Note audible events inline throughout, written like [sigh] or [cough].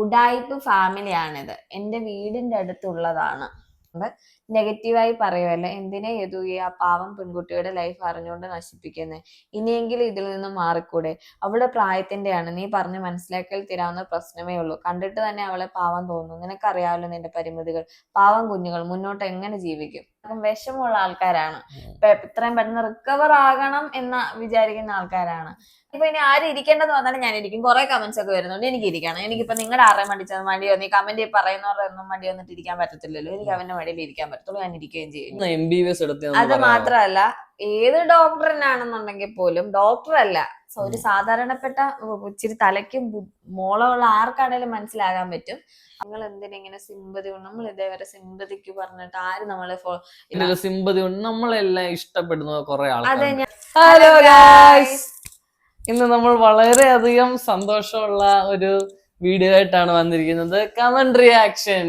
ഉഡായിപ്പ് ഫാമിലിയാണിത്. എന്റെ വീടിന്റെ അടുത്തുള്ളതാണ്. നെഗറ്റീവായി പറയുമല്ല എന്തിനാ ഈ ആ പാവം പെൺകുട്ടിയുടെ ലൈഫ് അറിഞ്ഞുകൊണ്ട് നശിപ്പിക്കുന്നത് ഇനിയെങ്കിലും ഇതിൽ നിന്ന് മാറിക്കൂടെ? അവളുടെ പ്രായത്തിന്റെയാണ് നീ പറഞ്ഞ് മനസ്സിലാക്കൽ തീരാവുന്ന പ്രശ്നമേ ഉള്ളൂ. കണ്ടിട്ട് തന്നെ അവളെ പാവം തോന്നുന്നു. നിനക്കറിയാമല്ലോ നിന്റെ പരിമിതികൾ. പാവം കുഞ്ഞുങ്ങൾ മുന്നോട്ട് എങ്ങനെ ജീവിക്കും? വിഷമുള്ള ആൾക്കാരാണ്. ഇപ്പൊ ഇത്രയും പെട്ടെന്ന് റിക്കവർ ആകണം എന്ന് വിചാരിക്കുന്ന ആൾക്കാരാണ്. ഇപ്പൊ ഇനി ആരും ഇരിക്കേണ്ടെന്ന് പറഞ്ഞാൽ ഞാൻ ഇരിക്കും കുറെ കമന്റ്സ് ഒക്കെ വരുന്നുണ്ട്. എനിക്ക് ഇരിക്കണം എനിക്കിപ്പോ നിങ്ങളുടെ ആരെ മടിച്ചത് മടിയോ? നീ കമന്റ് പറയുന്നവരൊന്നും മടി വന്നിട്ട് ഇരിക്കാൻ പറ്റത്തില്ലല്ലോ. എനിക്ക് അവന്റെ മടിയിൽ ഇരിക്കാൻ പറ്റത്തുള്ളൂ. ഞാൻ ഇരിക്കുകയും ചെയ്യും. അത് മാത്രമല്ല ഏത് ഡോക്ടറിനാണെന്നുണ്ടെങ്കിൽ പോലും ഡോക്ടർ അല്ല. സോ ഒരു സാധാരണപ്പെട്ട ഇച്ചിരി തലയ്ക്കും മോളമുള്ള ആർക്കാണേലും മനസ്സിലാകാൻ പറ്റും. നിങ്ങൾ എന്തിനിങ്ങനെ സിമ്പതി ഉണ്ട് നമ്മൾ ഇതേവരെ സിമ്പതിക്ക് പറഞ്ഞിട്ട് ആര് നമ്മളെ സിമ്പതി ഉണ്ട് നമ്മളെല്ലാം ഇഷ്ടപ്പെടുന്ന കുറെ അതെ ഞാൻ ഹലോ ഗായ്സ് ഇന്ന് നമ്മൾ വളരെ അധികം സന്തോഷമുള്ള ഒരു വീഡിയോ ആയിട്ടാണ് വന്നിരിക്കുന്നത്. കമന്റ് റിയാക്ഷൻ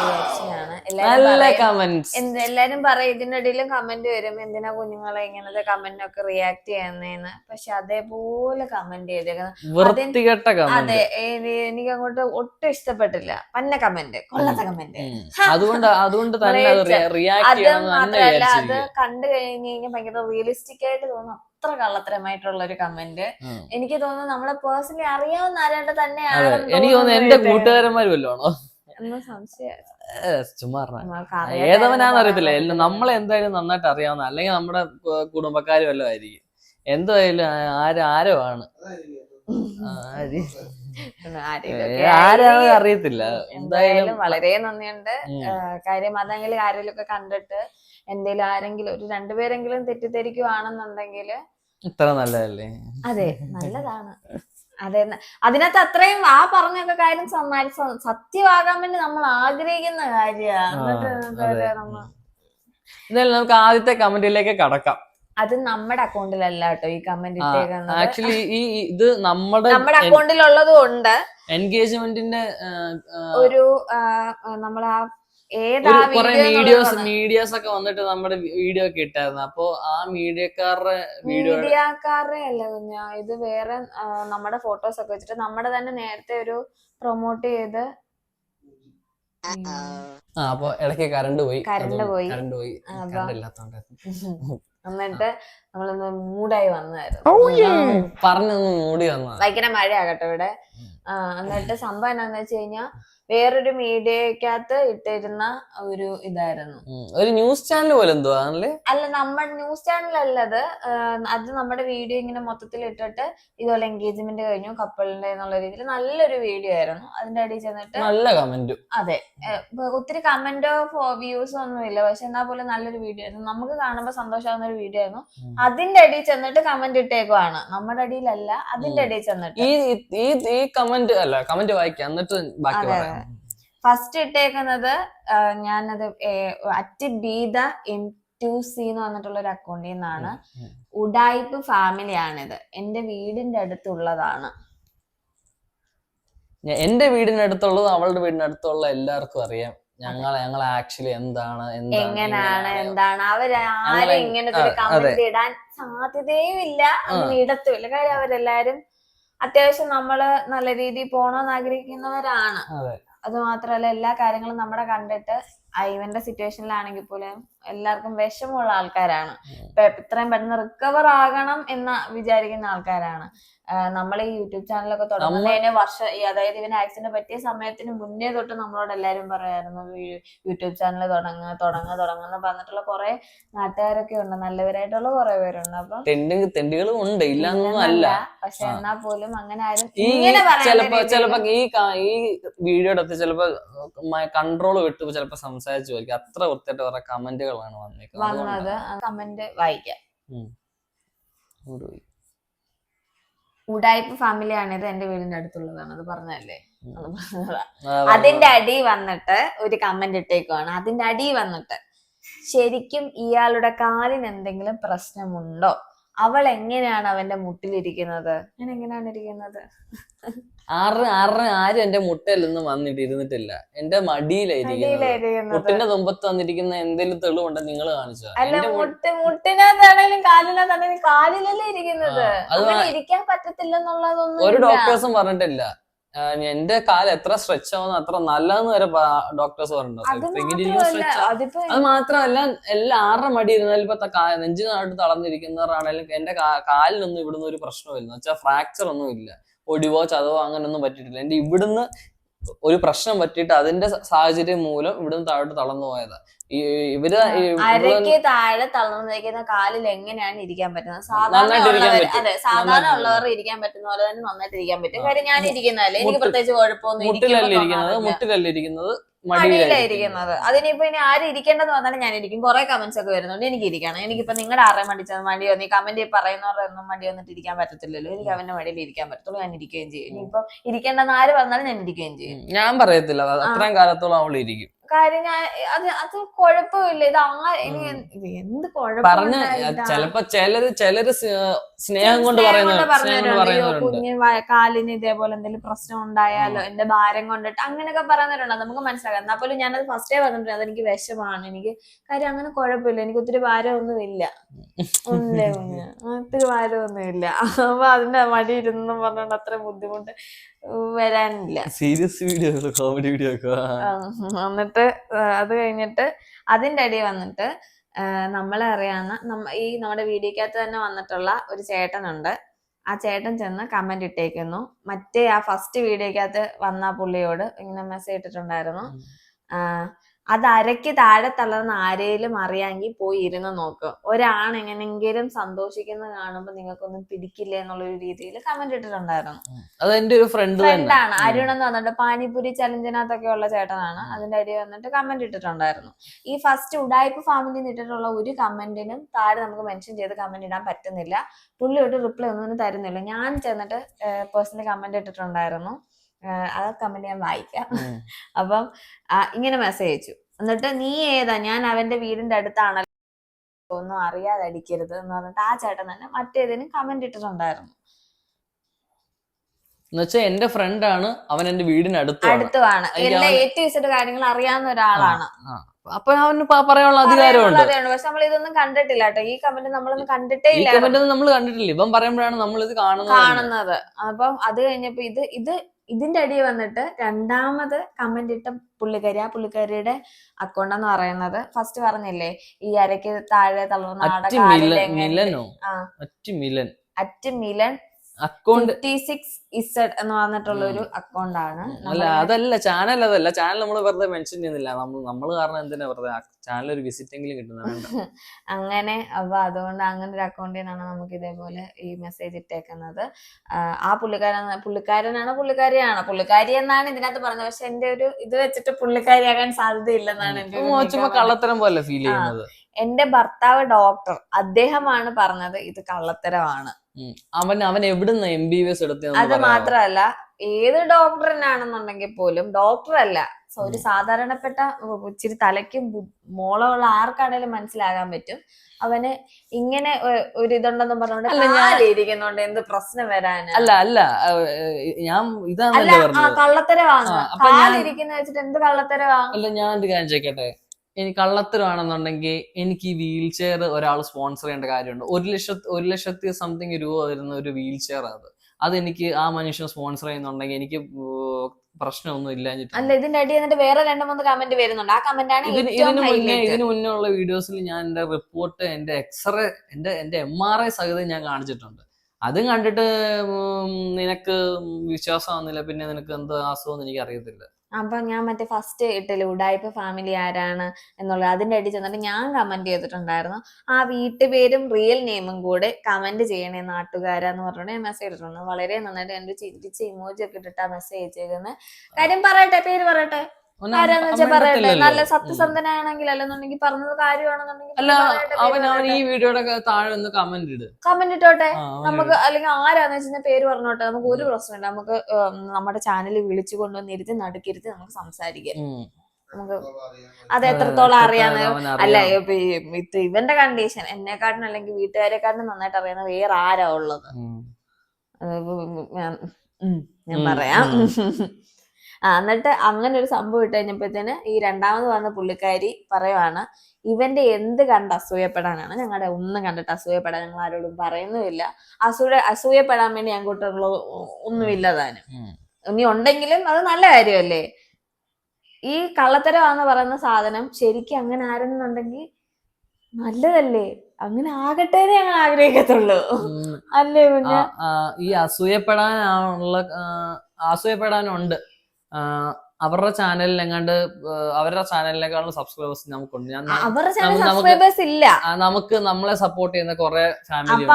റിയാക്ഷൻ നല്ല കമന്റ്സ് എല്ലാരും പറയും ഇതിന്റെ ഇടയിലും കമന്റ് വരും. എന്തിനാ കുഞ്ഞുങ്ങളെ ഇങ്ങനത്തെ കമന്റിനൊക്കെ റിയാക്ട് ചെയ്യുന്നതെന്ന് പക്ഷെ അതേപോലെ കമന്റ് ചെയ്തേക്കുന്നത് അതെ എനിക്ക് അങ്ങോട്ട് ഒട്ടും ഇഷ്ടപ്പെട്ടില്ല. പന്ന കമന്റ് കൊള്ളത്തെ കമന്റ് അതുകൊണ്ട് അതുകൊണ്ട് തന്നെ അത് മാത്രല്ല അത് കണ്ടു കഴിഞ്ഞ് കഴിഞ്ഞാൽ ഭയങ്കര റിയലിസ്റ്റിക് ആയിട്ട് തോന്നും. അത്ര കള്ളത്തരമായിട്ടുള്ള ഒരു കമന്റ് എനിക്ക് തോന്നുന്നു നമ്മളെ പേഴ്സണലി അറിയാവുന്ന ആരാണ്ട് തന്നെയാണ് എനിക്ക് തോന്നുന്നു എന്റെ കൂട്ടുകാരന്മാര് വല്ലോണോ ചുമ്മാ ഏതവനാന്ന് അറിയത്തില്ല. എല്ലാം നമ്മളെ എന്തായാലും നന്നായിട്ട് അറിയാവുന്ന അല്ലെങ്കിൽ നമ്മുടെ കുടുംബക്കാർ കുടുംബക്കാര് വല്ലതും ആയിരിക്കും. എന്തായാലും ആര് ആരോ ആണ് ആ, ആര്? പറ്റില്ല. ആരെങ്കിലും ഏ, ഒക്കെ ആരാന്ന് ആയിരിക്കും. അറിയത്തില്ല. എന്തായാലും വളരെ നന്ദിയുണ്ട്. കാര്യം അതെങ്കിലും ആരെങ്കിലും ഒക്കെ കണ്ടിട്ട് എന്തെങ്കിലും ആരെങ്കിലും ഒരു രണ്ടുപേരെങ്കിലും തെറ്റിദ്ധരിക്കുവാണെന്നുണ്ടെങ്കിൽ ഇത്ര നല്ലതല്ലേ? അതെ നല്ലതാണ്. അതെ അതിനകത്ത് അത്രയും ആ പറഞ്ഞൊക്കെ കാര്യം സമ്മാനിച്ച സത്യമാകാൻ വേണ്ടി നമ്മൾ ആഗ്രഹിക്കുന്ന കാര്യമാണ് എന്തായാലും നമുക്ക് ആദ്യത്തെ കമന്റിലേക്ക് കടക്കാം. അത് നമ്മുടെ അക്കൗണ്ടിലല്ല കേട്ടോ ഈ കമന്റ് ആക്ച്വലി ഈ ഇത് നമ്മുടെ നമ്മുടെ അക്കൗണ്ടിലുള്ളതും ഉണ്ട്. എൻഗേജ്മെന്റിന്റെ ഒരു നമ്മളാ നമ്മൾ ആ കുറെ വീഡിയോസ് മീഡിയാസ് ഒക്കെ വന്നിട്ട് നമ്മുടെ വീഡിയോ ഒക്കെ ഇട്ടായിരുന്നു. അപ്പൊ ആ മീഡിയക്കാരുടെ വീഡിയോ മീഡിയക്കാരുടെ അല്ല കുഞ്ഞ? ഇത് വേറെ നമ്മുടെ ഫോട്ടോസ് ഒക്കെ വെച്ചിട്ട് നമ്മുടെ തന്നെ നേരത്തെ ഒരു പ്രൊമോട്ട് ചെയ്ത് ആ അപ്പൊ ഇടയ്ക്ക് കറണ്ട് പോയി. കറണ്ട് പോയി. കറണ്ട് പോയി. അപ്പൊ- കറണ്ട് ഇല്ലാത്തോണ്ട്. [laughs] എന്നിട്ട് നമ്മളൊന്ന് മൂടായി വന്നായിരുന്നു പറഞ്ഞൊന്ന് മൂടി വന്നു ഭയങ്കര മഴയാകട്ടെ ഇവിടെ. എന്നിട്ട് സംഭവം എന്താന്ന് വെച്ച് കഴിഞ്ഞാ വേറൊരു മീഡിയക്കകത്ത് ഇട്ടിരുന്ന ഒരു ഇതായിരുന്നു. ഒരു ന്യൂസ് ചാനൽ പോലെ എന്തോ ആണല്ലേ? അല്ല നമ്മൾ ന്യൂസ് ചാനൽ അല്ലത് അത് നമ്മുടെ വീഡിയോ ഇങ്ങനെ മൊത്തത്തിൽ ഇട്ടിട്ട് ഇതുപോലെ എൻഗേജ്മെന്റ് കഴിഞ്ഞു കപ്പിളിന്റെ എന്നുള്ള രീതിയിൽ നല്ലൊരു വീഡിയോ ആയിരുന്നു. അതിന്റെ അടിയിൽ ചെന്നിട്ട് നല്ല കമന്റ് അതെ. ഒത്തിരി കമന്റോ വ്യൂസോ ഒന്നും ഇല്ല പക്ഷെ എന്നാ പോലെ നല്ലൊരു വീഡിയോ ആയിരുന്നു. നമുക്ക് കാണുമ്പോൾ സന്തോഷമാകുന്ന ഒരു വീഡിയോ ആയിരുന്നു. അതിന്റെ അടിയിൽ ചെന്നിട്ട് കമന്റ് ഇട്ടേക്കുവാണ്. നമ്മുടെ അടിയിലല്ല അതിന്റെ. അടിയിൽ ചെന്നിട്ട്. ഈ ഈ ഈ കമന്റ് അല്ല കമന്റ് വായിക്കാം. എന്നിട്ട് ബാക്കി പറയാം. ഫസ്റ്റ് ഇട്ടേക്കുന്നത് ഞാനത് അറ്റ് ബീദ എം ടു സി എന്ന് പറഞ്ഞിട്ടുള്ള ഒരു അക്കൗണ്ടിൽ നിന്നാണ്. ഉഡായ്പ് ഫാമിലിയാണിത് എന്റെ വീടിന്റെ അടുത്തുള്ളതാണ്. എന്റെ വീടിന്റെ അടുത്തുള്ളത് അവളുടെ വീടിന്റെ അടുത്തുള്ള എല്ലാവർക്കും അറിയാം. ഞങ്ങൾ ഞങ്ങൾ ആക്ച്വലി എന്താണ് എങ്ങനെയാണ്. എന്താണ്? അവർ ആരും ഞങ്ങളെ- ഇങ്ങനത്തെ ഒരു കമന്റ് ഇടാൻ സാധ്യതയും ഇല്ല അങ്ങനെ ഇടത്തുമില്ല. കാര്യം അവരെല്ലാരും അത്യാവശ്യം നമ്മൾ നല്ല രീതിയിൽ പോണോന്ന് ആഗ്രഹിക്കുന്നവരാണ്. അതെ അത് മാത്രമല്ല എല്ലാ കാര്യങ്ങളും നമ്മുടെ കണ്ടിട്ട് ഇവന്റെ സിറ്റുവേഷനിലാണെങ്കിൽ പോലും എല്ലാവർക്കും വിഷമമുള്ള ആൾക്കാരാണ്. ഇപ്പൊ ഇത്രയും പെട്ടെന്ന് റിക്കവർ ആകണം എന്ന് വിചാരിക്കുന്ന ആൾക്കാരാണ്. നമ്മൾ ഈ യൂട്യൂബ് ചാനലൊക്കെ തുടങ്ങുന്നതിന് വർഷം അതായത് ഇവന് ആക്സിഡന്റ് പറ്റിയ സമയത്തിന് മുന്നേ തൊട്ട് നമ്മളോട് എല്ലാരും പറയായിരുന്നു യൂട്യൂബ് ചാനൽ തുടങ്ങുക തുടങ്ങുക തുടങ്ങുന്ന പറഞ്ഞിട്ടുള്ള കുറെ നാട്ടുകാരൊക്കെ ഉണ്ട്. നല്ലവരായിട്ടുള്ള കുറെ പേരുണ്ട്. അപ്പൊ തെണ്ടി തെണ്ടികളും ഉണ്ട്. അല്ല. പക്ഷെ എന്നാ പോലും അങ്ങനെ ആരും ചിലപ്പോ ചിലപ്പോ ഈ ഈ വീഡിയോയുടെ ചിലപ്പോ കൺട്രോൾ വിട്ട് ചിലപ്പോ സംസാരിച്ചു അത്ര വൃത്തിയായിട്ട് കുറെ കമന്റുകളാണ് വന്നേക്കുന്നത്. വന്നത്. കമന്റ് വായിക്കാം. ഉടായ്പ ഫാമിലി ഫാമിലിയാണിത് എന്റെ വീടിന്റെ അടുത്തുള്ളതാണ്. അത് പറഞ്ഞല്ലേ അതിന്റെ അടി വന്നിട്ട് ഒരു കമന്റ് ഇട്ടേക്കുവാണ്. അതിന്റെ അടി വന്നിട്ട് ശരിക്കും ഇയാളുടെ കാലിന് എന്തെങ്കിലും പ്രശ്നമുണ്ടോ? അവൾ എങ്ങനെയാണ് അവന്റെ മുട്ടിലിരിക്കുന്നത്? ഞാൻ എങ്ങനെയാണ് ഇരിക്കുന്നത്? ആറ് ആറ് ആരും എന്റെ മുട്ടയിലൊന്നും വന്നിട്ട് ഇരുന്നിട്ടില്ല എന്റെ മടിയിലായിരിക്കും മുട്ടിന്റെ തുമ്പത്ത് വന്നിരിക്കുന്ന എന്തെങ്കിലും തെളിവുണ്ടോ നിങ്ങൾ കാണിച്ചോ? ഒരു. ഡോക്ടേഴ്സും പറഞ്ഞിട്ടില്ല. എന്റെ കാൽ എത്ര സ്ട്രെച്ച് ആവുന്ന അത്ര നല്ലതെന്ന് വരെ ഡോക്ടേഴ്സ് പറഞ്ഞിട്ടുണ്ട്. അത് മാത്രമല്ല എല്ലാ ആറര മടി ഇരുന്നാലും ഇപ്പൊ നെഞ്ചിനായിട്ട് തളർന്നിരിക്കുന്നവരാണെങ്കിലും എന്റെ കാലിനൊന്നും ഇവിടുന്ന് ഒരു പ്രശ്നമില്ല എന്ന് വെച്ചാൽ ഫ്രാക്ചർ ഒന്നും ഇല്ല ഒടിവോ ചതവോ അങ്ങനെയൊന്നും പറ്റിയിട്ടില്ല. എന്റെ ഇവിടുന്ന് ഒരു പ്രശ്നം പറ്റിയിട്ട് അതിന്റെ സാഹചര്യം മൂലം ഇവിടുന്ന് താഴോട്ട് തളർന്നു പോയതാ. ഇവർ അരയ്ക്ക് താഴെ തളർന്നിരിക്കുന്ന കാലിൽ എങ്ങനെയാണ് ഇരിക്കാൻ പറ്റുന്നത്? സാധാരണ സാധാരണ ഉള്ളവർ ഇരിക്കാൻ പറ്റുന്ന പോലെ തന്നെ നന്നായിട്ട് ഇരിക്കാൻ പറ്റും. കാര്യം ഞാൻ ഇരിക്കുന്നതല്ലേ? എനിക്ക് പ്രത്യേകിച്ച് കുഴപ്പമൊന്നും മുട്ടിലല്ല ഇരിക്കുന്നത്? മുട്ടിലല്ല ഇരിക്കുന്നത്? മടിയിലാ മടിയിലായിരിക്കും അതിനിപ്പോ ഇനി ആര് ഇരിക്കേണ്ടെന്ന് പറഞ്ഞാലും ഞാൻ ഇരിക്കും. കുറെ കമന്റ്സ് ഒക്കെ വരുന്നുണ്ട്. എനിക്ക് ഇരിക്കണം എനിക്കിപ്പോ നിങ്ങളുടെ ആരെ മടിച്ചത് മടി വന്നു ഈ കമന്റ് പറയുന്നവരുടെ ഒന്നും മടി വന്നിട്ട് ഇരിക്കാൻ പറ്റത്തില്ലല്ലോ. എനിക്ക് അവന്റെ മടിയിൽ ഇരിക്കാൻ പറ്റത്തുള്ളൂ. ഞാൻ ഇരിക്കുകയും ചെയ്യും. ഇനിയിപ്പോ ഇരിക്കേണ്ടെന്ന് ആര് പറഞ്ഞാലും ഞാൻ ഇരിക്കുകയും ചെയ്യും. ഞാൻ പറയത്തില്ല. അത് അത്രയും കാലത്തോളം അവൾ ഇരിക്കും കാര്യം ഞാൻ അത് അത് കുഴപ്പമില്ല. ഇത് ആ ഇനി ഇത് എന്ത് പറഞ്ഞ ചെലപ്പോ ചിലര് ചിലര് സ്നേഹം കൊണ്ട് പറയുന്നവരുണ്ട് കാലിന് ഇതേപോലെ എന്തെങ്കിലും പ്രശ്നം ഉണ്ടായാലോ എന്റെ ഭാരം കൊണ്ടിട്ട് അങ്ങനെയൊക്കെ പറയുന്നവരുണ്ട്. നമുക്ക് മനസ്സിലാക്കാം. എന്നാ പോലും ഞാനത് ഫസ്റ്റേ പറഞ്ഞിട്ടുണ്ട്. അതെനിക്ക് വിഷമാണ്. എനിക്ക് കാര്യം അങ്ങനെ കുഴപ്പമില്ല. എനിക്ക് ഒത്തിരി ഭാരമൊന്നും ഇല്ല. ഒന്നേ ഒത്തിരി ഭാരമൊന്നും ഇല്ല. അപ്പൊ അതിന്റെ മടി ഇരുന്നും പറഞ്ഞോണ്ട് അത്ര ബുദ്ധിമുട്ട്. വരാനില്ല. സീരിയസ് വീഡിയോ കോമഡി വീഡിയോ എന്നിട്ട് അത് കഴിഞ്ഞിട്ട് അതിന്റെ അടി വന്നിട്ട് നമ്മളെ അറിയാവുന്ന ഈ നമ്മുടെ വീഡിയോക്കകത്ത് തന്നെ വന്നിട്ടുള്ള ഒരു ചേട്ടനുണ്ട്. ആ ചേട്ടൻ ചെന്ന് കമന്റ് ഇട്ടേക്കുന്നു. മറ്റേ ആ ഫസ്റ്റ് വീഡിയോക്കകത്ത് വന്ന പുള്ളിയോട് ഇങ്ങനെ മെസ്സേജ് ഇട്ടിട്ടുണ്ടായിരുന്നു. അത് അരയ്ക്ക് താഴെ തളർന്ന് ആരെയും അറിയാമെങ്കിൽ പോയി ഇരുന്ന് നോക്ക്. ഒരാൾ എങ്ങനെങ്കിലും സന്തോഷിക്കുന്ന കാണുമ്പോൾ നിങ്ങൾക്കൊന്നും പിടിക്കില്ല എന്നുള്ള ഒരു രീതിയിൽ കമന്റ് ഇട്ടിട്ടുണ്ടായിരുന്നു അത് എന്റെ ഒരു ഫ്രണ്ട് ആണ്. ഫ്രണ്ടാണ് അരുൺ എന്ന് പറഞ്ഞിട്ട് പാനിപൂരി ചലഞ്ചിനകത്തൊക്കെ ഉള്ള ചേട്ടനാണ്. അതിന്റെ അടി വന്നിട്ട് കമന്റ് ഇട്ടിട്ടുണ്ടായിരുന്നു. ഈ ഫസ്റ്റ് ഉടായ്പ ഫാമിലി ഇട്ടിട്ടുള്ള ഒരു കമന്റിനും താഴെ നമുക്ക് മെൻഷൻ ചെയ്ത് കമന്റ് ഇടാൻ പറ്റുന്നില്ല. പുള്ളി ഒരു റിപ്ലൈ ഒന്നും തരുന്നില്ല. ഞാൻ ചെന്നിട്ട് പേഴ്സണലി കമന്റ് ഇട്ടിട്ടുണ്ടായിരുന്നു. ആ കമന്റ് ഞാൻ വായിക്കാം. അപ്പം ഇങ്ങനെ മെസ്സേജ് അയച്ചു. എന്നിട്ട് നീ ഏതാ? ഞാൻ അവന്റെ വീടിന്റെ അടുത്താണല്ലോ. ഒന്നും അറിയാതെ അടിക്കരുത് എന്ന് പറഞ്ഞിട്ട് ആ ചേട്ടൻ തന്നെ മറ്റേതിനും കമന്റ് ഇട്ടിട്ടുണ്ടായിരുന്നു. എന്നുവെച്ചാ എന്റെ ഫ്രണ്ടാണ് അവൻ എന്റെ വീടിന് അടുത്താണ് അടുത്തുമാണ് എല്ലാ ഇസഡ് കാര്യങ്ങൾ അറിയാവുന്ന ഒരാളാണ്. അപ്പൊ അവന് പറയാനുള്ള അധികാരമുണ്ട്. പക്ഷെ നമ്മൾ ഇതൊന്നും കണ്ടിട്ടില്ല കേട്ടോ. ഈ കമന്റ് നമ്മളൊന്നും കണ്ടിട്ടേ ഇല്ല. കമന്റ് നമ്മൾ കണ്ടിട്ടില്ല. ഇവൻ പറയുമ്പോഴാണ് നമ്മൾ ഇത് കാണുന്നത് കാണുന്നത്. അപ്പം അത് കഴിഞ്ഞപ്പോ ഇത് ഇത് ഇതിന്റെ അടിയിൽ വന്നിട്ട് രണ്ടാമത് കമന്റ് ഇട്ട പുള്ളിക്കാരി ആ പുള്ളിക്കാരിയുടെ അക്കൗണ്ട് എന്ന് പറയുന്നത്. ഫസ്റ്റ് പറഞ്ഞില്ലേ ഈ അരയ്ക്ക് താഴെ തള്ളുന്ന മിലൻ. അറ്റ് മിലൻ. അക്കൗണ്ട് എന്ന് പറഞ്ഞിട്ടുള്ള ഒരു അക്കൗണ്ട് ആണ്. അല്ല അതല്ല ചാനൽ അതല്ല. ചാനൽ നമ്മൾ വെറുതെ മെൻഷൻ ചെയ്യുന്നില്ല. നമ്മൾ നമ്മൾ കാരണം എന്തിനാ വെറുതെ ചാനൽ ഒരു വിസിറ്റ് എങ്കിലും കിട്ടുന്നുണ്ട് [laughs] അങ്ങനെ അപ്പൊ അതുകൊണ്ട് അങ്ങനെ ഒരു അക്കൗണ്ടിൽ നിന്നാണ് നമുക്ക് ഇതേപോലെ ഈ മെസ്സേജ് ഇട്ടേക്കുന്നത്. ആ, പുള്ളിക്കാരൻ പുള്ളിക്കാരനാണ് പുള്ളിക്കാരിയാണ്? പുള്ളിക്കാരി എന്നാണ് ഇതിനകത്ത് പറഞ്ഞത്. പക്ഷെ എന്റെ ഒരു ഇത് വെച്ചിട്ട് പുള്ളിക്കാരിയാകാൻ സാധ്യതയില്ലെന്നാണ് എന്റെ കള്ളത്തരം പോലെ ഫീൽ ചെയ്യുന്നത്. എന്റെ ഭർത്താവ് ഡോക്ടർ അദ്ദേഹമാണ് പറഞ്ഞത് ഇത് കള്ളത്തരമാണ്. അവൻ അവൻ എവിടുന്ന എം ബി ബി എസ് അത് മാത്രല്ല മാത്രമല്ല ഏത് ഡോക്ടറിനാണെന്നുണ്ടെങ്കിൽ പോലും ഡോക്ടർ അല്ല ഒരു സാധാരണപ്പെട്ട ഇച്ചിരി തലയ്ക്കും മോളമുള്ള ആർക്കാണേലും മനസ്സിലാകാൻ പറ്റും. അവന് ഇങ്ങനെ ഒരു ഇതുണ്ടെന്നും പറഞ്ഞോണ്ട് കാലിരിക്കുന്നുണ്ട്. എന്ത് പ്രശ്നം വരാന്? അല്ല അല്ല. ഞാൻ ഇതാണ് കള്ളത്തരമാണ്. കള്ളത്തരവാണ് ഞാൻ- കാലിരിക്കുന്ന വെച്ചിട്ട് എന്ത് കള്ളത്തരവാ അല്ല ഞാൻ കാര്യം ചോദിക്കട്ടെ? എനിക്ക് കള്ളത്തരമാണെന്നുണ്ടെങ്കിൽ എനിക്ക് ഈ വീൽ ചെയർ ഒരാൾ സ്പോൺസർ ചെയ്യേണ്ട കാര്യമുണ്ട്. ഒരു ലക്ഷത്തി ഒരു ലക്ഷത്തി സംതിങ് രൂപ വരുന്ന ഒരു വീൽ ചെയർ അത്. അതെനിക്ക് ആ മനുഷ്യൻ സ്പോൺസർ ചെയ്യുന്നുണ്ടെങ്കിൽ എനിക്ക് പ്രശ്നമൊന്നും ഇല്ലാഞ്ഞിട്ട്. അല്ല ഇതിന്റെ അടി എന്നിട്ട് വേറെ രണ്ടു മൂന്ന് കമന്റ് വരുന്നുണ്ട്. ആ കമന്റ് ആണ് ഇതിന് മുന്നേ. ഇതിന് മുന്നേ ഉള്ള വീഡിയോസിൽ ഞാൻ എന്റെ റിപ്പോർട്ട് എന്റെ എക്സ്റേ എന്റെ എന്റെ എം ആർ ഐ സഹിതം ഞാൻ കാണിച്ചിട്ടുണ്ട്. അതും കണ്ടിട്ട് നിനക്ക് വിശ്വാസം വന്നില്ല പിന്നെ നിനക്ക് എന്ത് അസുഖം എനിക്ക് അറിയത്തില്ല അപ്പൊ ഞാൻ മറ്റേ ഫസ്റ്റ് ഇട്ടില്ല ഉടായ്പ ഫാമിലി ആരാണ് എന്നുള്ളത് അതിന്റെ അടി ചെന്നിട്ട് ഞാൻ കമന്റ് ചെയ്തിട്ടുണ്ടായിരുന്നു. ആ വീട്ടുപേരും റിയൽ നെയിമും കൂടെ കമന്റ് ചെയ്യണേ നാട്ടുകാരാന്ന് പറഞ്ഞിട്ട് മെസ്സേജ് ഇട്ടിട്ടുണ്ട്. വളരെ നന്നായിട്ട് എന്റെ ചിരിച്ച ഇമോജി ഒക്കെ ഇട്ടിട്ട് മെസ്സേജ് അയച്ചേക്കുന്നത് കാര്യം പറയട്ടെ പേര് പറയട്ടെ. ആരാന്ന് വെച്ചാൽ പറയട്ടെ നല്ല ഉം. സത്യസന്ധനാണെങ്കിൽ അല്ലെന്നുണ്ടെങ്കിൽ പറഞ്ഞത് കാര്യമാണെന്നുണ്ടെങ്കിൽ അല്ല അവൻ അവൻ ഈ വീഡിയോയുടെ താഴെ ഒന്ന് കമന്റ് ഇട്. കമന്റ് ഇട്ടോട്ടെ. നമുക്ക് അല്ലെങ്കിൽ ആരാന്ന് വെച്ചാൽ പേര് പറഞ്ഞോട്ടെ. നമുക്ക് ഒരു പ്രശ്നമില്ല. നമുക്ക് നമ്മുടെ ചാനലിൽ വിളിച്ചു കൊണ്ടുവന്ന് ഇരുത്തി നടുക്കിരുത്തി നമുക്ക് സംസാരിക്കാം. നമുക്ക് അത് എത്രത്തോളം അറിയാന്ന് അല്ല ഇത് ഇവന്റെ കണ്ടീഷൻ എന്നെക്കാട്ടിനും അല്ലെങ്കിൽ വീട്ടുകാരെക്കാട്ടിനും നന്നായിട്ട് അറിയാവുന്ന വേറെ ആരാ ഉള്ളത്. ഞാൻ പറയാം. എന്നിട്ട് അങ്ങനെ ഒരു സംഭവം ഇട്ട് കഴിഞ്ഞപ്പോഴത്തേന് ഈ രണ്ടാമത് വന്ന പുള്ളിക്കാരി പറയുവാണ് ഇവന്റെ എന്ത് കണ്ട് അസൂയപ്പെടാനാണ്? ഞങ്ങളുടെ ഒന്നും കണ്ടിട്ട് അസൂയപ്പെടാൻ ഞങ്ങൾ ആരോടും പറയുന്നുമില്ല. അസൂയ അസൂയപ്പെടാൻ വേണ്ടി ഞങ്ങോട്ടുള്ള ഒന്നുമില്ല താനും. ഇനി ഉണ്ടെങ്കിലും അത് നല്ല കാര്യമല്ലേ? ഈ കള്ളത്തരമാന്ന് പറയുന്ന സാധനം ശരിക്കും അങ്ങനെ ആരെന്നുണ്ടെങ്കിൽ നല്ലതല്ലേ? അങ്ങനെ ആകട്ടെ ഞങ്ങൾ ആഗ്രഹിക്കത്തുള്ളൂ. അല്ലേ കുഞ്ഞ? ഈ അസൂയപ്പെടാനുള്ള അസൂയപ്പെടാനുണ്ട്. ആ, അവരുടെ ചാനലിൽ എങ്ങാണ്ട് അവരുടെ ചാനലിനേക്കാളും സബ്സ്ക്രൈബേഴ്സ് നമുക്കുണ്ട്. ഞാൻ നമുക്ക് സബ്സ്ക്രൈബേഴ്സ് ഇല്ല. നമുക്ക് നമ്മളെ സപ്പോർട്ട് ചെയ്യുന്ന കുറെ ഫാമിലി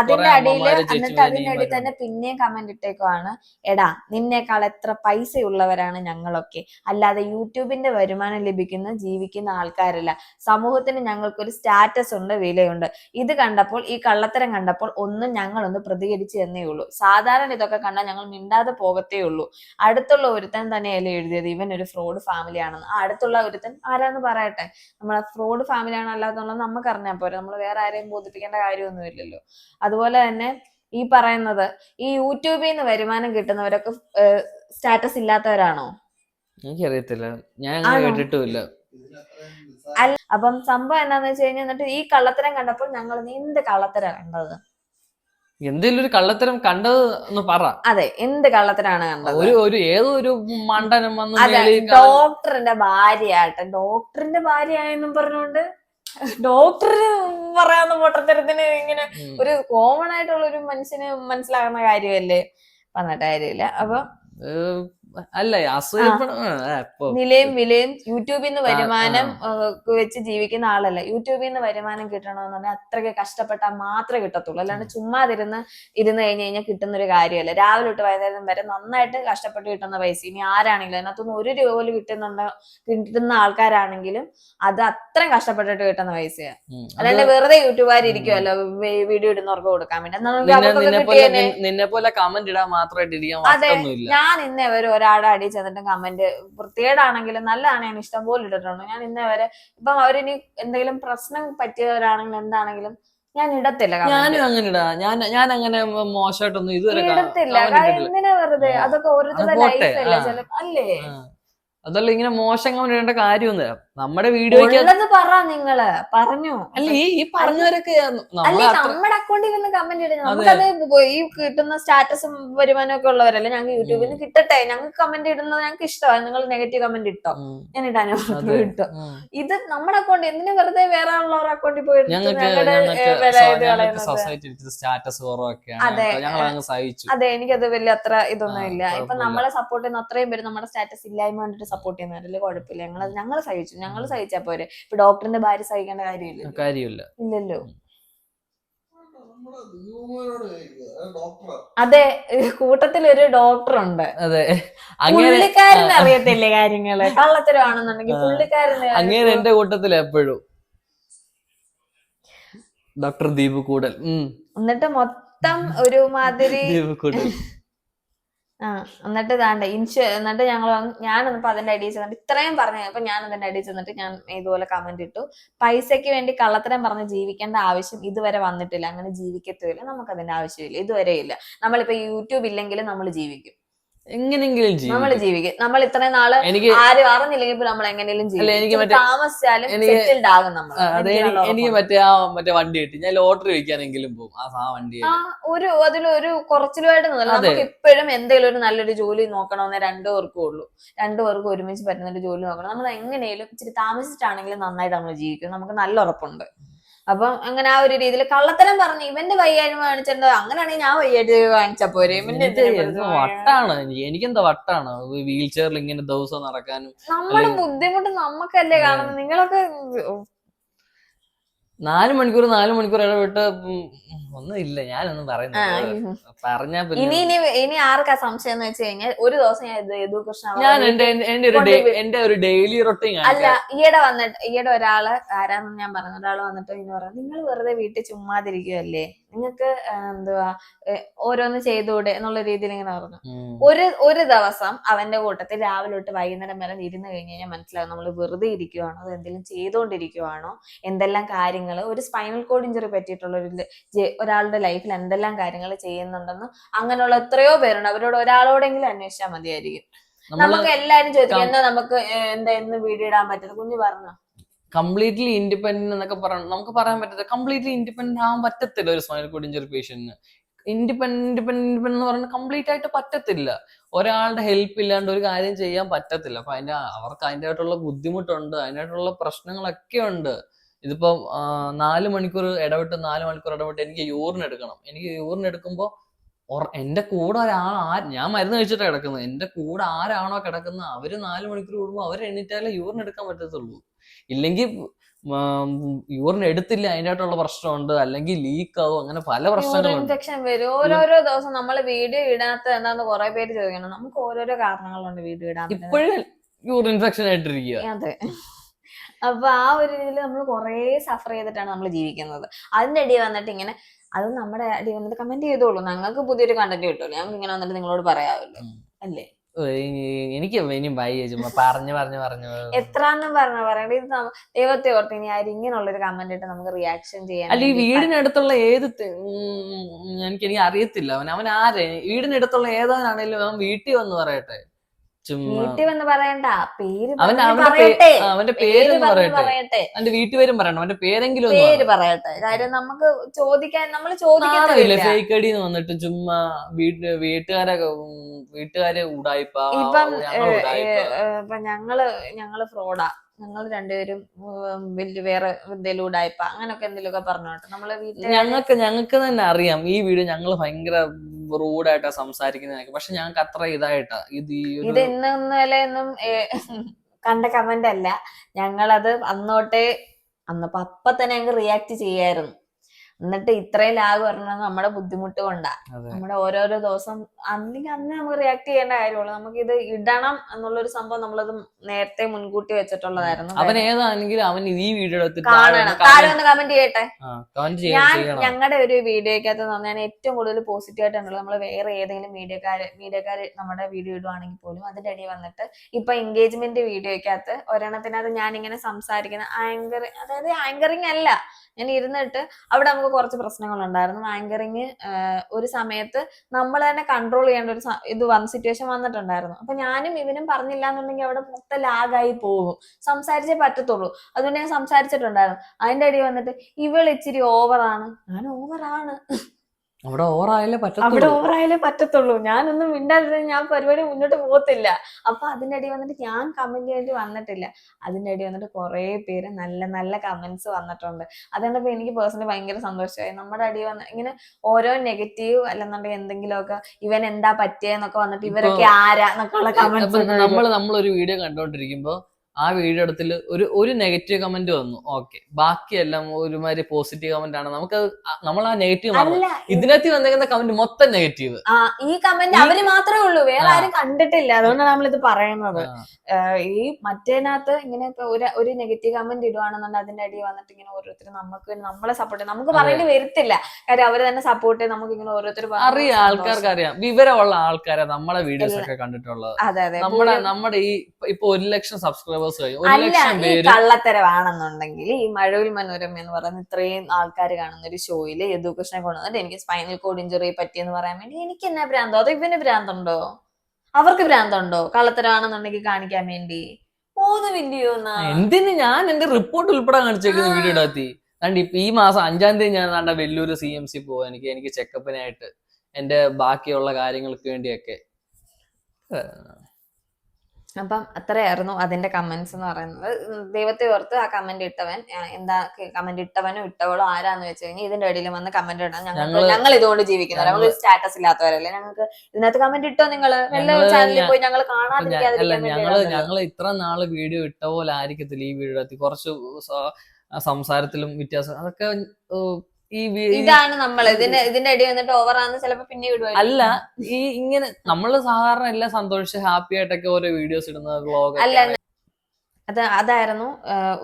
അതിന്റെ എന്നിട്ട് അടിയിൽ തന്നെ പിന്നെയും കമന്റ് ഇട്ടേക്കുവാണ്. എടാ നിന്നേക്കാൾ എത്ര പൈസ ഉള്ളവരാണ് ഞങ്ങളൊക്കെ. അല്ലാതെ യൂട്യൂബിന്റെ വരുമാനം ലഭിക്കുന്ന ജീവിക്കുന്ന ആൾക്കാരല്ല. സമൂഹത്തിന് ഞങ്ങൾക്കൊരു സ്റ്റാറ്റസ് ഉണ്ട് വിലയുണ്ട്. ഇത് കണ്ടപ്പോൾ ഈ കള്ളത്തരം കണ്ടപ്പോൾ ഒന്നും ഞങ്ങളൊന്ന് പ്രതികരിച്ചു തന്നേ ഉള്ളൂ. സാധാരണ ഇതൊക്കെ കണ്ടാൽ ഞങ്ങൾ മിണ്ടാതെ പോകത്തേ ഉള്ളൂ. അടുത്തുള്ള ഒരുത്തൻ തന്നെയല്ലേ എഴുതിയത്. ഇവൻ ഒരു ഫ്രോഡ് ഫാമിലി ആണെന്ന്. ആ അടുത്തുള്ള ഒരുത്തൻ ആരാന്ന് പറയട്ടെ? നമ്മൾ ഫ്രോഡ് ഫാമിലി ആണ് അല്ലാത്തുള്ളത് നമുക്ക് അറിഞ്ഞാൽ പോരെ. നമ്മൾ വേറെ ആരെയും ബോധിപ്പിക്കേണ്ട കാര്യമൊന്നുമില്ലല്ലോ അതുപോലെ തന്നെ ഈ പറയുന്നത് ഈ യൂട്യൂബിൽ നിന്ന് വരുമാനം കിട്ടുന്നവരൊക്കെ സ്റ്റാറ്റസ് ഇല്ലാത്തവരാണോ? എനിക്കറിയത്തില്ല. ഞാൻ കേട്ടിട്ടുമില്ല. അല്ല അപ്പം സംഭവം എന്താന്ന് വെച്ച് കഴിഞ്ഞാൽ എന്നിട്ട് ഈ കള്ളത്തരം കണ്ടപ്പോൾ ഞങ്ങൾ എന്ത് കള്ളത്തരം കണ്ടത്? എന്തെങ്കിലും ഒരു കള്ളത്തരം കണ്ടത് എന്ന് പറ. അതെ എന്ത് കള്ളത്തരാണ് കണ്ടത്? ഒരു ഒരു ഏതോ ഒരു മണ്ടനം വന്ന് ഡോക്ടറിന്റെ ഭാര്യ ആട്ടെ ഡോക്ടറിന്റെ ഭാര്യയായെന്നും പറഞ്ഞുകൊണ്ട് ഡോക്ടറിന് പറയാവുന്ന പൊട്ടത്തരത്തിന് ഇങ്ങനെ ഒരു കോമൺ ആയിട്ടുള്ള ഒരു മനുഷ്യന് മനസ്സിലാകുന്ന കാര്യമല്ലേ? പറഞ്ഞിട്ട് കാര്യമില്ല. അപ്പൊ അല്ല നിലയും വിലയും യൂട്യൂബിൽ നിന്ന് വരുമാനം വെച്ച് ജീവിക്കുന്ന ആളല്ല. യൂട്യൂബിൽ നിന്ന് വരുമാനം കിട്ടണമെന്നുണ്ടെങ്കിൽ അത്രയ്ക്ക് കഷ്ടപ്പെട്ടാൽ മാത്രമേ കിട്ടത്തുള്ളൂ. അല്ലാണ്ട് ചുമ്മാ ഇരുന്ന് കഴിഞ്ഞ് കഴിഞ്ഞാൽ കിട്ടുന്ന ഒരു കാര്യമല്ല. രാവിലെ തൊട്ട് വൈകുന്നേരം വരെ നന്നായിട്ട് കഷ്ടപ്പെട്ട് കിട്ടുന്ന പൈസ ഇനി ആരാണെങ്കിലും അതിനകത്തുനിന്ന് ഒരു രൂപ പോലും കിട്ടുന്നുണ്ടോ കിട്ടുന്ന ആൾക്കാരാണെങ്കിലും അത് അത്രയും കഷ്ടപ്പെട്ടിട്ട് കിട്ടുന്ന പൈസയാണ് അല്ലാണ്ട് വെറുതെ യൂട്യൂബുകാർ ഇരിക്കുമല്ലോ വീഡിയോ ഇടുന്നവർക്ക് കൊടുക്കാൻ വേണ്ടി. നിന്നെ പോലെ കമന്റ് ഇടാൻ മാത്രമായിട്ട്. ഞാൻ ഇന്നേ വരെ ഒരാളുടെ അടി ചെന്നിട്ട് കമന്റ് വൃത്തികേടാണെങ്കിലും നല്ലതാണ് ഞാൻ ഇഷ്ടം പോലെ ഇട്ടിട്ടുണ്ട്. ഞാൻ ഇന്നേ വരെ ഇപ്പം അവരിനി എന്തെങ്കിലും പ്രശ്നം പറ്റിയവരാണെങ്കിലും എന്താണെങ്കിലും ഞാൻ ഇടത്തില്ല. ഞാനും അങ്ങനെ ഇടാ ഞാൻ ഞാൻ അങ്ങനെ മോശമായിട്ടൊന്നും ഇതുവരെ ഇടത്തില്ല. എന്തിനാ വെറുതെ? അതൊക്കെ ഓരോരുത്തരുടെ ലൈഫ് അല്ലേ. അതല്ല ഇങ്ങനെ മോശം കമന്റ് ഇടേണ്ട കാര്യമൊന്നുമില്ല നമ്മുടെ വീഡിയോയ്ക്ക് ഉള്ളത് പറ നിങ്ങൾ. പറഞ്ഞു. അല്ല ഈ ഈ പറഞ്ഞവരൊക്കെ നമ്മുടെ അക്കൗണ്ടിൽ വന്ന് കമന്റ് ഇടുന്നത് നമുക്കത് ഈ കിട്ടുന്ന സ്റ്റാറ്റസും വരുമാനം ഒക്കെ ഉള്ളവരല്ലേ? ഞങ്ങൾക്ക് യൂട്യൂബിൽ നിന്ന് കിട്ടട്ടെ. ഞങ്ങൾക്ക് കമന്റ് ഇടുന്നത് ഞങ്ങൾക്ക് ഇഷ്ടമാണ്. നിങ്ങൾ നെഗറ്റീവ് കമന്റ് ഇട്ടോ. ഞാൻ ഇടാനോ. ഇട്ടോ ഇത് നമ്മുടെ അക്കൗണ്ട് എന്തിനു വെറുതെ വേറെ ഉള്ളവരുടെ അക്കൗണ്ടിൽ പോയി ഞങ്ങൾക്ക്? സൊസൈറ്റി സ്റ്റാറ്റസ് കുറവൊക്കെയാണ്. ഞങ്ങൾ സഹിച്ചു. അതെ എനിക്കത് വലിയ അത്ര ഇതൊന്നും ഇല്ല ഇപ്പൊ നമ്മളെ സപ്പോർട്ട് ചെയ്യുന്ന അത്രയും പേര് നമ്മുടെ സ്റ്റാറ്റസ് ഇല്ലായ്മ കണ്ടിട്ട് സപ്പോർട്ട് ചെയ്യുന്നവരല്ലേ കുഴപ്പമില്ല. ഞങ്ങൾ ഞങ്ങൾ സഹിച്ചു. ഞങ്ങൾ സഹിച്ചാ പോരെ. ഇപ്പൊ ഡോക്ടറിന്റെ ഭാര്യ സഹിക്കേണ്ട കാര്യമില്ല കാര്യമില്ല. ഇല്ലല്ലോ. അത് അതെ കൂട്ടത്തിൽ ഒരു ഡോക്ടർ ഉണ്ട് അതെ. അങ്ങനെ പുള്ളിക്കാരന് അറിയത്തില്ലേ കാര്യങ്ങൾ? കള്ളത്തരമാണെന്നുണ്ടെങ്കിൽ പുള്ളിക്കാരൻ അങ്ങനെ എന്റെ കൂട്ടത്തിൽ എപ്പോഴും. ഡോക്ടർ ദീപ് കൂടൽ. ഉം. എന്നിട്ട് മൊത്തം ഒരുമാതിരി ദീപ് കൂടൽ. എന്നിട്ട് താണ്ട ഇൻഷു എന്നിട്ട് ഞങ്ങൾ ഞാനൊന്നിപ്പോ അതിന്റെ അടിയിൽ ചെന്നിട്ട് ഇത്രയും പറഞ്ഞു അപ്പൊ ഞാൻ അതിന്റെ അടിയിൽ ചെന്നിട്ട് ഞാൻ ഇതുപോലെ കമന്റ് ഇട്ടു. പൈസയ്ക്ക് വേണ്ടി കള്ളത്തരം പറഞ്ഞ് ജീവിക്കേണ്ട ആവശ്യം ഇതുവരെ വന്നിട്ടില്ല. അങ്ങനെ ജീവിക്കത്തുമില്ല. നമുക്ക് അതിന്റെ ആവശ്യമില്ല. ഇതുവരെ ഇല്ല നമ്മളിപ്പോ യൂട്യൂബ് ഇല്ലെങ്കിലും നമ്മൾ ജീവിക്കും. എങ്ങനെങ്കിലും നമ്മൾ ജീവിക്കും. നമ്മൾ ഇത്രയും നാൾ എനിക്ക് ആരും അറിഞ്ഞില്ലെങ്കിൽ നമ്മൾ എങ്ങനെയും ജീവിക്കും. മറ്റേ- താമസിച്ചാലും സെറ്റിൽഡ് ആകും നമ്മൾ. അതെ എനിക്ക് മറ്റേ ആ മറ്റേ വണ്ടി കിട്ടി. ഞാൻ ലോട്ടറി വെക്കാനെങ്കിലും പോകും. ആ ആ വണ്ടി ആ ഒരു അതിലൊരു കുറച്ചിലുമായിട്ട്. നമുക്ക് ഇപ്പോഴും എന്തെങ്കിലും ഒരു നല്ലൊരു ജോലി നോക്കണമെന്ന് രണ്ടു പേർക്കും ഉള്ളൂ. രണ്ടു പേർക്കും ഒരുമിച്ച് പറ്റുന്ന ഒരു ജോലി നോക്കണം. നമ്മൾ എങ്ങനെയും ഇച്ചിരി താമസിച്ചിട്ടാണെങ്കിലും നന്നായിട്ട് നമ്മൾ ജീവിക്കും. നമുക്ക് നല്ല ഉറപ്പുണ്ട്. അപ്പം അങ്ങനെ ആ ഒരു രീതിയിൽ കള്ളത്തരം പറഞ്ഞു ഇവന്റെ വയ്യായ്മ കാണിച്ചിട്ടുണ്ടോ അങ്ങനെയാണെങ്കിൽ ഞാൻ വയ്യായിട്ട് കാണിച്ചാ പോരെ. ഇവന്റെ എനിക്ക് എന്തിനാ എന്ത് വെറുതെ വട്ടാണ്? എനിക്ക് എനിക്കെന്താ വട്ടാണ്? വീൽ ചെയറിൽ ഇങ്ങനെ ദിവസം നടക്കാനും നമ്മുടെ ബുദ്ധിമുട്ട് നമുക്കല്ലേ കാണുന്നത്? നിങ്ങളൊക്കെ നാല് മണിക്കൂർ നാല് മണിക്കൂർ ഇടവിട്ട് ഒന്നും ഇല്ല ഞാനൊന്നും പറയുന്നു പറയുന്നില്ല പറഞ്ഞാ ഇനി ഇനി ഇനി ആർക്കാ സംശയം എന്ന് വെച്ച് കഴിഞ്ഞാൽ ഒരു ദിവസം ഞാൻ ഇത് യദു കൃഷ്ണ ഞാൻ എന്റെ ഒരു എന്റെ ഒരു ഡെയിലി റൊട്ടീൻ അല്ല ഈയിടെ വന്നിട്ട് ഈയിടെ ഒരാൾ ആരാന്ന് ഞാൻ പറഞ്ഞു ഒരാൾ വന്നിട്ട് ഇങ്ങനെ പറഞ്ഞു നിങ്ങൾ വെറുതെ വീട്ടിൽ ചുമ്മാതിരിക്കുവല്ലേ? നിങ്ങൾക്ക് എന്തുവാ ഓരോന്ന് ചെയ്തുകൂടെ? എന്നുള്ള രീതിയിൽ ഇങ്ങനെ പറഞ്ഞു. ഒരു ഒരു ദിവസം അവന്റെ കൂട്ടത്തിൽ രാവിലെ തൊട്ട് വൈകുന്നേരം വരെ ഇരുന്ന് കഴിഞ്ഞ് കഴിഞ്ഞാൽ മനസ്സിലാവും നമ്മൾ വെറുതെ ഇരിക്കുവാണോ? അത് എന്തെങ്കിലും ചെയ്തുകൊണ്ടിരിക്കുവാണോ? എന്തെല്ലാം കാര്യങ്ങൾ ഒരു സ്പൈനൽ കോഡ് ഇഞ്ചറി പറ്റിയിട്ടുള്ള ഒരു ല- ജെ- ഒരാളുടെ ലൈഫിൽ എന്തെല്ലാം കാര്യങ്ങൾ ചെയ്യുന്നുണ്ടെന്ന് അങ്ങനെയുള്ള എത്രയോ പേരുണ്ട്. അവരോട് ഒരാളോടെങ്കിലും അന്വേഷിച്ചാൽ മതിയായിരിക്കും. നമുക്ക് എല്ലാരും ചോദിക്കും എന്താ നമുക്ക് എന്താ എന്ന് വീഡിയോ ഇടാൻ പറ്റുന്നത് കുഞ്ഞു പറഞ്ഞു? കംപ്ലീറ്റ്ലി ഇൻഡിപെൻഡന്റ് എന്നൊക്കെ പറയണം നമുക്ക് പറയാൻ പറ്റത്തില്ല. കംപ്ലീറ്റ്ലി ഇൻഡിപെൻഡന്റ് ആവാൻ പറ്റത്തില്ല ഒരു സ്പൈനൽ കോഡ് ഇഞ്ചറി പേഷ്യന്റിന് ഇൻഡിപെൻഡന്റ് ഇൻഡിപെൻഡന്റ് ഇൻഡിപെൻഡന്റ് എന്ന് പറഞ്ഞാൽ കംപ്ലീറ്റ് ആയിട്ട് പറ്റത്തില്ല. ഒരാളുടെ ഹെൽപ്പ് ഇല്ലാണ്ട് ഒരു കാര്യം ചെയ്യാൻ പറ്റത്തില്ല. അപ്പൊ അതിന്റെ അവർക്ക് അതിന്റെതായിട്ടുള്ള ബുദ്ധിമുട്ടുണ്ട് അതിനായിട്ടുള്ള പ്രശ്നങ്ങളൊക്കെ ഉണ്ട്. ഇതിപ്പോ നാല് മണിക്കൂർ ഇടവിട്ട് നാല് മണിക്കൂർ ഇടവിട്ട് എനിക്ക് യൂറിൻ എടുക്കണം. എനിക്ക് യൂറിൻ എടുക്കുമ്പോൾ എന്റെ കൂടെ ഒരാൾ ആ ഞാൻ മരുന്ന് കഴിച്ചിട്ടാണ് കിടക്കുന്നത്. എന്റെ കൂടെ ആരാണോ കിടക്കുന്നത് അവർ നാല് മണിക്കൂർ കൂടുമ്പോൾ അവർ എണീറ്റാലേ യൂറിൻ എടുക്കാൻ പറ്റത്തുള്ളൂ. ഇല്ലെങ്കിൽ യൂറിൻ എടുത്തില്ല അതിന്റെതായിട്ടുള്ള പ്രശ്നമുണ്ട് അല്ലെങ്കിൽ ലീക്ക് ആവും അങ്ങനെ പല പ്രശ്നങ്ങളും ഇൻഫെക്ഷൻ വരും. ഓരോരോ ദിവസം നമ്മൾ വീഡിയോ ഇടാത്ത എന്താന്ന് കുറെ പേര് ചോദിക്കണം. നമുക്ക് ഓരോരോ കാരണങ്ങളുണ്ട് വീഡിയോ ഇടാൻ. ഇപ്പോഴും യൂറിൻ ഇൻഫെക്ഷൻ ആയിട്ടിരിക്കുക അതെ. അപ്പൊ ആ ഒരു രീതിയിൽ നമ്മൾ കുറേ സഫർ ചെയ്തിട്ടാണ് നമ്മൾ ജീവിക്കുന്നത്. അതിന്റെ അടി വന്നിട്ട് ഇങ്ങനെ അത് നമ്മുടെ അടി വന്നിട്ട് കമന്റ് ചെയ്തോളൂ. ഞങ്ങൾക്ക് പുതിയൊരു കണ്ടന്റ് കിട്ടുമല്ലോ. ഞങ്ങൾക്ക് ഇങ്ങനെ വന്നിട്ട് നിങ്ങളോട് പറയാമല്ലോ. അല്ലേ? എനിക്ക് ഇനിയും ഭയ ചുമ്മാ പറഞ്ഞു പറഞ്ഞു പറഞ്ഞു. എത്രാന്നും പറഞ്ഞു പറയണത് ഇത് ദൈവത്തെ ഓർത്ത് ഇനി ആരും ഇങ്ങനെയുള്ള ഒരു കമന്റ് ഇട്ട് നമുക്ക് റിയാക്ഷൻ ചെയ്യാൻ അല്ല ഈ വീടിനടുത്തുള്ള ഏത് എനിക്ക് എനിക്ക് അറിയത്തില്ല. അവൻ അവൻ ആരെ? വീടിനടുത്തുള്ള ഏതാണെങ്കിലും അവൻ വീട്ടിൽ വന്ന് പറയട്ടെ. വീട്ടിൽ വന്ന് പറയണ്ട. പേര് അവന്റെ അവന്റെ പേര് പറയട്ടെ. അവന്റെ വീട്ടുപേരും പറയണം. അവന്റെ പേരെങ്കിലും പേര് പറയട്ടെ. കാര്യം നമുക്ക് ചോദിക്കാൻ നമ്മൾ ചോദിക്കാറില്ല ഫേക്ക് വന്നിട്ട് ചുമ്മാ വീട്ട് വീട്ടുകാരെ വീട്ടുകാരെ ഉടായിപ്പ ഇപ്പൊ ഞങ്ങൾ ഞങ്ങൾ ഫ്രോഡാ ഞങ്ങൾ രണ്ടുപേരും വലിയ വേറെ എന്തെങ്കിലും ഉടായ്പ അങ്ങനൊക്കെ എന്തെങ്കിലുമൊക്കെ പറഞ്ഞോട്ടെ നമ്മൾ വീട്ടിൽ ഞങ്ങൾക്ക് ഞങ്ങൾക്ക് തന്നെ അറിയാം. ഈ വീട് ഞങ്ങൾ ഭയങ്കര റൂഡായിട്ടാ സംസാരിക്കുന്നതൊക്കെ പക്ഷെ ഞങ്ങൾക്ക് അത്ര ഇതായിട്ടാ. ഇത് ഈ ഒരു ഇത് ഇന്ന് ഇന്നലെയൊന്നും കണ്ട കമന്റ് അല്ല. ഞങ്ങളത് അന്നോട്ടെ അന്നപ്പോ അപ്പൊ തന്നെ ഞങ്ങൾ റിയാക്ട് ചെയ്യായിരുന്നു. എന്നിട്ട് ഇത്രയും ലാഗ് പറഞ്ഞത് നമ്മുടെ ബുദ്ധിമുട്ട് കൊണ്ടാ. നമ്മുടെ ഓരോരോ ദിവസം അല്ലെങ്കിൽ അന്ന് നമുക്ക് റിയാക്ട് ചെയ്യേണ്ട കാര്യമുള്ളൂ. നമുക്ക് ഇത് ഇടണം എന്നുള്ളൊരു സംഭവം നമ്മളത് നേരത്തെ മുൻകൂട്ടി വെച്ചിട്ടുള്ളതായിരുന്നു. അവൻ ഏതാണെങ്കിലും അവൻ ഈ വീഡിയോ കാണണം. താഴെ ഒന്ന് കമന്റ് ചെയ്യട്ടെ. ഞാൻ ഞങ്ങളുടെ ഒരു വീഡിയോക്കകത്ത് ഞാൻ ഏറ്റവും കൂടുതൽ പോസിറ്റീവ് ആയിട്ടുള്ളത് നമ്മൾ വേറെ ഏതെങ്കിലും മീഡിയക്കാര് മീഡിയക്കാര് നമ്മുടെ വീഡിയോ ഇടുവാണെങ്കിൽ പോലും അതിന്റെ അടിയിൽ വന്നിട്ട് ഇപ്പൊ എൻഗേജ്മെന്റ് വീഡിയോക്കകത്ത് ഒരെണ്ണത്തിനകത്ത് ഞാൻ ഇങ്ങനെ സംസാരിക്കുന്ന ആങ്കർ അതായത് ആങ്കറിങ് അല്ല. ഞാൻ ഇരുന്നിട്ട് അവിടെ നമുക്ക് കുറച്ച് പ്രശ്നങ്ങൾ ഉണ്ടായിരുന്നു ആങ്കറിങ് ഒരു സമയത്ത് നമ്മൾ തന്നെ കൺട്രോൾ ചെയ്യേണ്ട ഒരു ഇത് വന്ന സിറ്റുവേഷൻ വന്നിട്ടുണ്ടായിരുന്നു. അപ്പൊ ഞാനും ഇവനും പറഞ്ഞില്ല എന്നുണ്ടെങ്കിൽ അവിടെ മൊത്തം ലാഗായി പോകും. സംസാരിച്ചേ പറ്റത്തുള്ളൂ. അതുകൊണ്ട് ഞാൻ സംസാരിച്ചിട്ടുണ്ടായിരുന്നു. അതിന്റെ അടി വന്നിട്ട് ഇവൾ ഇച്ചിരി ഓവറാണ് ഞാൻ ഓവറാണ് അവിടെ ഓവറായാലേ അവിടെ പറ്റത്തുള്ളൂ ഓവറായാലേ പറ്റത്തുള്ളൂ. ഞാനൊന്നും മിണ്ടാതിരുന്ന ഞാൻ പരിപാടി മുന്നോട്ട് പോകത്തില്ല. അപ്പൊ അതിന്റെ അടി വന്നിട്ട് ഞാൻ കമന്റ് ചെയ്യേണ്ടി വന്നിട്ടില്ല. അതിന്റെ അടി വന്നിട്ട് കുറെ പേര് നല്ല നല്ല കമന്റ്സ് വന്നിട്ടുണ്ട്. അതുകൊണ്ടപ്പോ എനിക്ക് പേഴ്സണലി ഭയങ്കര സന്തോഷമായി. നമ്മുടെ അടി വന്ന് ഇങ്ങനെ ഓരോ നെഗറ്റീവ് അല്ലെന്നുണ്ടെങ്കിൽ എന്തെങ്കിലുമൊക്കെ ഇവൻ എന്താ പറ്റിയെന്നൊക്കെ വന്നിട്ട് ഇവരൊക്കെ ആരാ എന്നൊക്കെ ഉള്ള കമന്റ്സ് നമ്മൾ നമ്മളൊരു വീഡിയോ കണ്ടോണ്ടിരിക്കുമ്പോ ആ വീഡിയോ എടുത്തിൽ ഒരു ഒരു നെഗറ്റീവ് കമന്റ് വന്നു. ഓക്കെ ബാക്കിയെല്ലാം ഒരുമാതിരി പോസിറ്റീവ് കമന്റ് ആണ്. നമുക്ക് നമ്മൾ ആ നെഗറ്റീവ് ഇതിനകത്ത് വന്നേക്കുന്ന കമന്റ് മൊത്തം നെഗറ്റീവ് ഈ കമന്റ് അവർ മാത്രമേ ഉള്ളൂ. വേറെ ആരും കണ്ടിട്ടില്ല. അതുകൊണ്ടാണ് നമ്മളിത് പറയുന്നത്. ഈ മറ്റേനകത്ത് ഇങ്ങനെ ഒരു ഒരു നെഗറ്റീവ് കമന്റ് ഇടുവാണെന്നുണ്ടെങ്കിൽ അതിന്റെ അടിയിൽ വന്നിട്ട് ഇങ്ങനെ ഓരോരുത്തർ നമുക്ക് നമ്മളെ സപ്പോർട്ട് നമുക്ക്. പറയേണ്ടി വരത്തില്ല. കാര്യം അവർ തന്നെ സപ്പോർട്ട് നമുക്ക് ഇങ്ങനെ ഓരോരുത്തർ അറിയാം ആൾക്കാർക്ക് അറിയാം വിവരമുള്ള ആൾക്കാരെ നമ്മളെ വീഡിയോസ് ഒക്കെ കണ്ടിട്ടുള്ളത്. നമ്മുടെ നമ്മുടെ ഈ ഇപ്പൊ- ഒരു ലക്ഷം സബ്സ്ക്രൈബേഴ്സ് ഒരു അല്ല ലക്ഷം ഈ പേര് കള്ളത്തരവാണെന്നുണ്ടെങ്കിൽ ഈ മഴവിൽ മനോരമ എന്ന് പറയുന്ന ഇത്രയും ആൾക്കാർ കാണുന്ന ഒരു ഷോയിൽ യദുകൃഷ്ണനെ കൊണ്ടുവന്നിട്ട് എനിക്ക് സ്പൈനൽ കോഡ് ഇഞ്ചുറി പറ്റിയെന്ന് പറയാൻ വേണ്ടി എനിക്ക് എന്നാ ഭ്രാന്തോ? അതോ ഇവന് ഭ്രാന്തുണ്ടോ? അവർക്ക് ഭ്രാന്തുണ്ടോ? കള്ളത്തരവാണെന്നുണ്ടെങ്കിൽ കാണിക്കാൻ വേണ്ടി? എന്നാ? എന്തിന് ഞാൻ എന്റെ റിപ്പോർട്ട് ഉൾപ്പെടെ കാണിച്ചേക്കുന്ന വീഡിയോ ഇടാത്തി? കണ്ട് ഇപ്പൊ ഈ മാസം അഞ്ചാം തീയതി ഞാൻ കണ്ട വെല്ലൂർ സി എം സി പോവാ എനിക്ക് എനിക്ക് ചെക്കപ്പിനായിട്ട് എന്റെ ബാക്കിയുള്ള കാര്യങ്ങൾക്ക് വേണ്ടിയൊക്കെ. അപ്പം അത്രയായിരുന്നു അതിന്റെ കമന്റ്സ് എന്ന് പറയുന്നത്. ദൈവത്തെ ഓർത്ത് ആ കമന്റ് ഇട്ടവൻ എന്താ കമന്റ് ഇട്ടവനോ ഇട്ടവളോ ആരാന്ന് വെച്ച് കഴിഞ്ഞാൽ ഇതിന്റെ ഇടയിൽ വന്ന് കമന്റ് ഇടാൻ ഞങ്ങൾ ഞങ്ങൾ ഇതുകൊണ്ട് ജീവിക്കുന്നത് ഞങ്ങൾ സ്റ്റാറ്റസ് ഇല്ലാത്തവരല്ലേ? ഞങ്ങൾക്ക് ഇതിനകത്ത് കമന്റ് ഇട്ടോ നിങ്ങൾ? എല്ലാ ഞങ്ങൾ ചാനലിൽ പോയി ഞങ്ങൾ. ഞങ്ങൾ ഇത്ര നാൾ വീഡിയോ ഇട്ട പോലെ ആയിരിക്കത്തില്ല ഈ വീഡിയോ കുറച്ച് സംസാരത്തിലും വ്യത്യാസം. അതൊക്കെ ഈ ഇതാണ് നമ്മൾ ഇതിന്റെ ഇതിന്റെ അടി വന്നിട്ട് ഓവർ ആണെന്ന് ചിലപ്പോ പിന്നെ വിടുവായിരിക്കും അല്ല ഈ ഇങ്ങനെ നമ്മൾ സാധാരണ എല്ലാം സന്തോഷിച്ച് ഹാപ്പി ആയിട്ടൊക്കെ ഓരോ വീഡിയോസ് ഇടുന്ന വ്ലോഗ് അല്ല അത് അതായിരുന്നു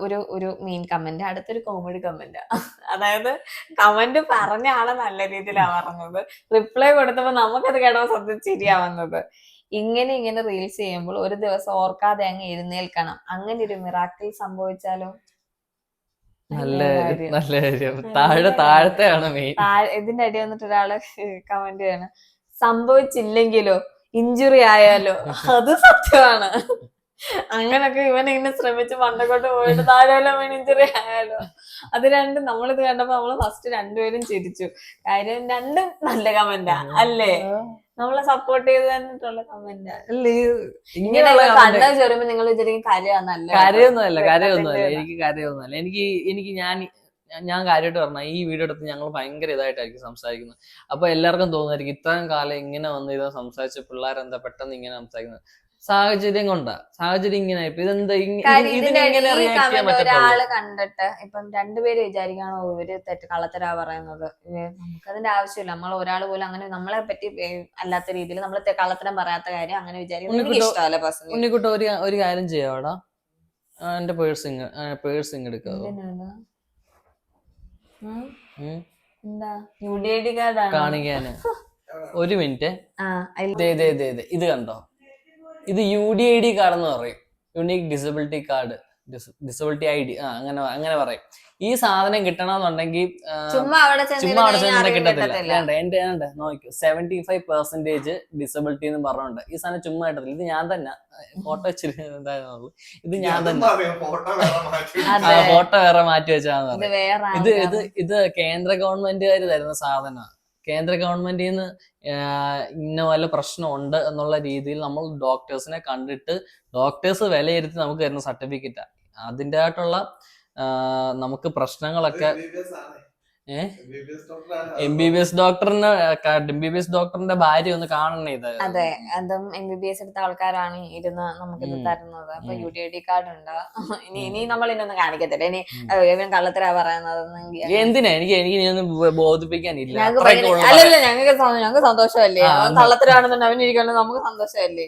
ഒരു ഒരു മെയിൻ കമന്റ് അടുത്തൊരു കോമഡി കമന്റ് അതായത് കമന്റ് പറഞ്ഞ ആൾ നല്ല രീതിയിലാണ് പറഞ്ഞത്. റിപ്ലൈ കൊടുത്തപ്പോ നമുക്കത് കേട്ടോ സത്യം ശരിയാവുന്നത്. ഇങ്ങനെ ഇങ്ങനെ റീൽസ് ചെയ്യുമ്പോൾ ഒരു ദിവസം ഓർക്കാതെ അങ്ങ് എഴുന്നേൽക്കണം. അങ്ങനെ ഒരു മിറാക്കിൾ സംഭവിച്ചാലോ നല്ല. നല്ല കാര്യം. താഴെ താഴത്തെയാണ് മെയിൻ ഇതിന്റെ അടി വന്നിട്ട് ഒരാളെ കമന്റ് ചെയ്യണം. സംഭവിച്ചില്ലെങ്കിലോ ഇഞ്ചുറി ആയാലോ അത് സത്യമാണ്. അങ്ങനൊക്കെ ഇവൻ ഇങ്ങനെ ശ്രമിച്ച് മണ്ടക്കോട്ട് പോയിട്ട് താഴെ ഇഞ്ചുറി ആയാലോ. അത് രണ്ടും നമ്മളിത് കണ്ടപ്പോ നമ്മൾ ഫസ്റ്റ് രണ്ടുപേരും ചിരിച്ചു. കാര്യം രണ്ടും നല്ല കമന്റാ അല്ലേ? നമ്മളെ സപ്പോർട്ട് ചെയ്ത് തന്നിട്ടുള്ള കമന്റ് ഇങ്ങനെ ഇങ്ങനെയുള്ള കണ്ട ചെറുമ്പോ നിങ്ങൾ വിചാരിക്കും കാര്യമാന്നല്ല കാര്യമൊന്നുമല്ല കാര്യമൊന്നുമല്ല. വെള്ളത്തിന്റെ എനിക്ക് കാര്യമൊന്നുമല്ല. എനിക്ക് എനിക്ക് ഞാൻ ഞാൻ- ഞാൻ കാര്യമായിട്ട് പറഞ്ഞ ഈ വീഡിയോ എടുത്ത് ഞങ്ങൾ ഭയങ്കര ഇതായിട്ടായിരിക്കും സംസാരിക്കുന്നത്. അപ്പൊ എല്ലാവർക്കും തോന്നുമായിരിക്കും ഇത്രയും കാലം ഇങ്ങനെ വന്ന് ഇത് സംസാരിച്ച പിള്ളേരെന്താ പെട്ടെന്ന് ഇങ്ങനെ സംസാരിക്കുന്നത്? സാഹചര്യം കൊണ്ടാ സാഹചര്യം ഇങ്ങനെ. ഇതെന്താ? പറ്റത്തുള്ളൂ? ഒരാൾ കണ്ടിട്ട് ഇപ്പം രണ്ടുപേര് വിചാരിക്കാണോ ഇവർ തെറ്റ് കള്ളത്തരാ പറയുന്നത്? നമുക്കതിന്റെ ആവശ്യമില്ല. നമ്മൾ ഒരാൾ പോലും അങ്ങനെ നമ്മളെ പറ്റി അല്ലാത്ത രീതിയിൽ നമ്മൾ കള്ളത്തരം പറയാത്ത കാര്യം അങ്ങനെ ഉണ്ണിക്കുട്ട ഒരു ഒരു കാര്യം ചെയ്യാവടാ എന്റെ പേഴ്സിങ് പേഴ്സിങ് എടുക്കാവോ? കാണിക്കാന്. ഒരു മിനിറ്റ്. ഇത് കണ്ടോ? ഇത് U D I D card എന്ന് പറയും. Unique disability card disability I D ആ അങ്ങനെ അങ്ങനെ പറയും. ഈ സാധനം കിട്ടണമെന്നുണ്ടെങ്കിൽ ചുമ്മാ അവിടെ ചെന്നിട്ട് കിട്ടത്തില്ല. എന്റെ നോക്കൂ സെവന്റി ഫൈവ് പെർസെന്റേജ് ഡിസബിലിറ്റി എന്ന് പറഞ്ഞുണ്ട്. ഈ സാധനം ചുമ്മാ കിട്ടത്തില്ല. ഇത് ഞാൻ തന്നെ ഫോട്ടോ വെച്ചിരുന്നു ഇത് ഞാൻ തന്നെ. ഫോട്ടോ വേറെ മാറ്റി അതെ. ഫോട്ടോ വേറെ മാറ്റി വെച്ചാന്ന് ഇത് വേറെ ഇത് ഇത് ഇത് കേന്ദ്ര ഗവൺമെന്റുകാർ തരുന്ന സാധനമാണ്. കേന്ദ്ര ഗവൺമെന്റിൽ നിന്ന് ഇന്ന വല്ല പ്രശ്നമുണ്ട് എന്നുള്ള രീതിയിൽ നമ്മൾ ഡോക്ടേഴ്സിനെ കണ്ടിട്ട് ഡോക്ടേഴ്സ് വിലയിരുത്തി നമുക്ക് തരുന്ന സർട്ടിഫിക്കറ്റാ അതിന്റെ ആയിട്ടുള്ള നമുക്ക് പ്രശ്നങ്ങളൊക്കെ? എം ബി ബി എസ് ഡോക്ടറിന് എം ബി ബി എസ് ഡോക്ടറിന്റെ ഭാര്യ ഒന്ന് കാണണേ ഇത്. അതെ അതും എം ബി ബി എസ് എടുത്ത ആൾക്കാരാണ് ഇരുന്ന് നമുക്ക്. തരുന്നത്. അപ്പൊ U D I D card ഉണ്ട്? ഇനി ഇനി നമ്മൾ ഇനൊന്നും കാണിക്കത്തില്ല. ഇനി. കള്ളത്തിലാ ഇവൻ കള്ളത്തരാ പറയുന്നത് എന്തിനാ? എനിക്ക് എനിക്ക് ബോധിപ്പിക്കാനില്ല. അല്ലല്ല ഞങ്ങൾക്ക് ഞങ്ങൾക്ക് സന്തോഷമല്ലേ? കള്ളത്തിലാണെന്നുണ്ടെങ്കിൽ ഇരിക്കണം നമുക്ക് സന്തോഷമല്ലേ?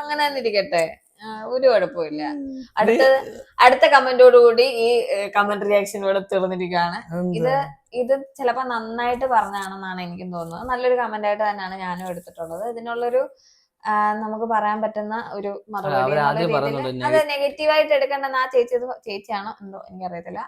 അങ്ങനെ തന്നെ ഇരിക്കട്ടെ. ഒരു കുഴപ്പമില്ല അടുത്ത അടുത്ത കമന്റോട് കൂടി ഈ കമന്റ് റിയാക്ഷനോട് ഇവിടെ തീർന്നിരിക്കുകയാണ്. ഇത് ഇത് ചിലപ്പോ നന്നായിട്ട് പറഞ്ഞാണെന്നാണ് എനിക്കും തോന്നുന്നത്. നല്ലൊരു കമന്റ് ആയിട്ട് തന്നെയാണ് ഞാനും എടുത്തിട്ടുള്ളത്. ഇതിനുള്ളൊരു നമുക്ക് പറയാൻ പറ്റുന്ന ഒരു മറുപടി അത് നെഗറ്റീവായിട്ട് എടുക്കേണ്ടെന്ന് ആ ചേച്ചി ചേച്ചിയാണോ എന്തോ എനിക്കറിയത്തില്ല.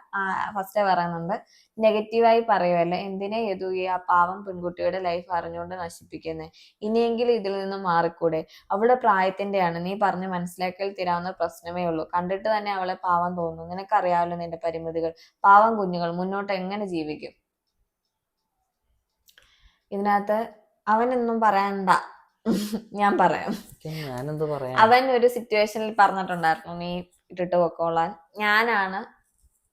ഫസ്റ്റേ പറയുന്നുണ്ട്. നെഗറ്റീവായി പറയുമല്ലേ എന്തിനെ എതു ഈ ആ പാവം പെൺകുട്ടിയുടെ ലൈഫ് അറിഞ്ഞുകൊണ്ട് നശിപ്പിക്കുന്നത് ഇനിയെങ്കിലും ഇതിൽ നിന്ന് മാറിക്കൂടെ? അവളുടെ പ്രായത്തിന്റെയാണ്. നീ പറഞ്ഞ് മനസ്സിലാക്കൽ തീരാവുന്ന പ്രശ്നമേ ഉള്ളൂ. കണ്ടിട്ട് തന്നെ അവളെ പാവം തോന്നുന്നു. നിനക്കറിയാമല്ലോ നിന്റെ പരിമിതികൾ. പാവം കുഞ്ഞുകൾ മുന്നോട്ട് എങ്ങനെ ജീവിക്കും? ഇതിനകത്ത് അവനൊന്നും പറയണ്ട. [laughs] ഞാൻ പറയാം. ഞാനെന്ത് പറയാ? അവൻ ഒരു സിറ്റുവേഷനിൽ പറഞ്ഞിട്ടുണ്ടായിരുന്നു. നീ ഇട്ടിട്ട് പൊക്കോളാൻ. ഞാനാണ്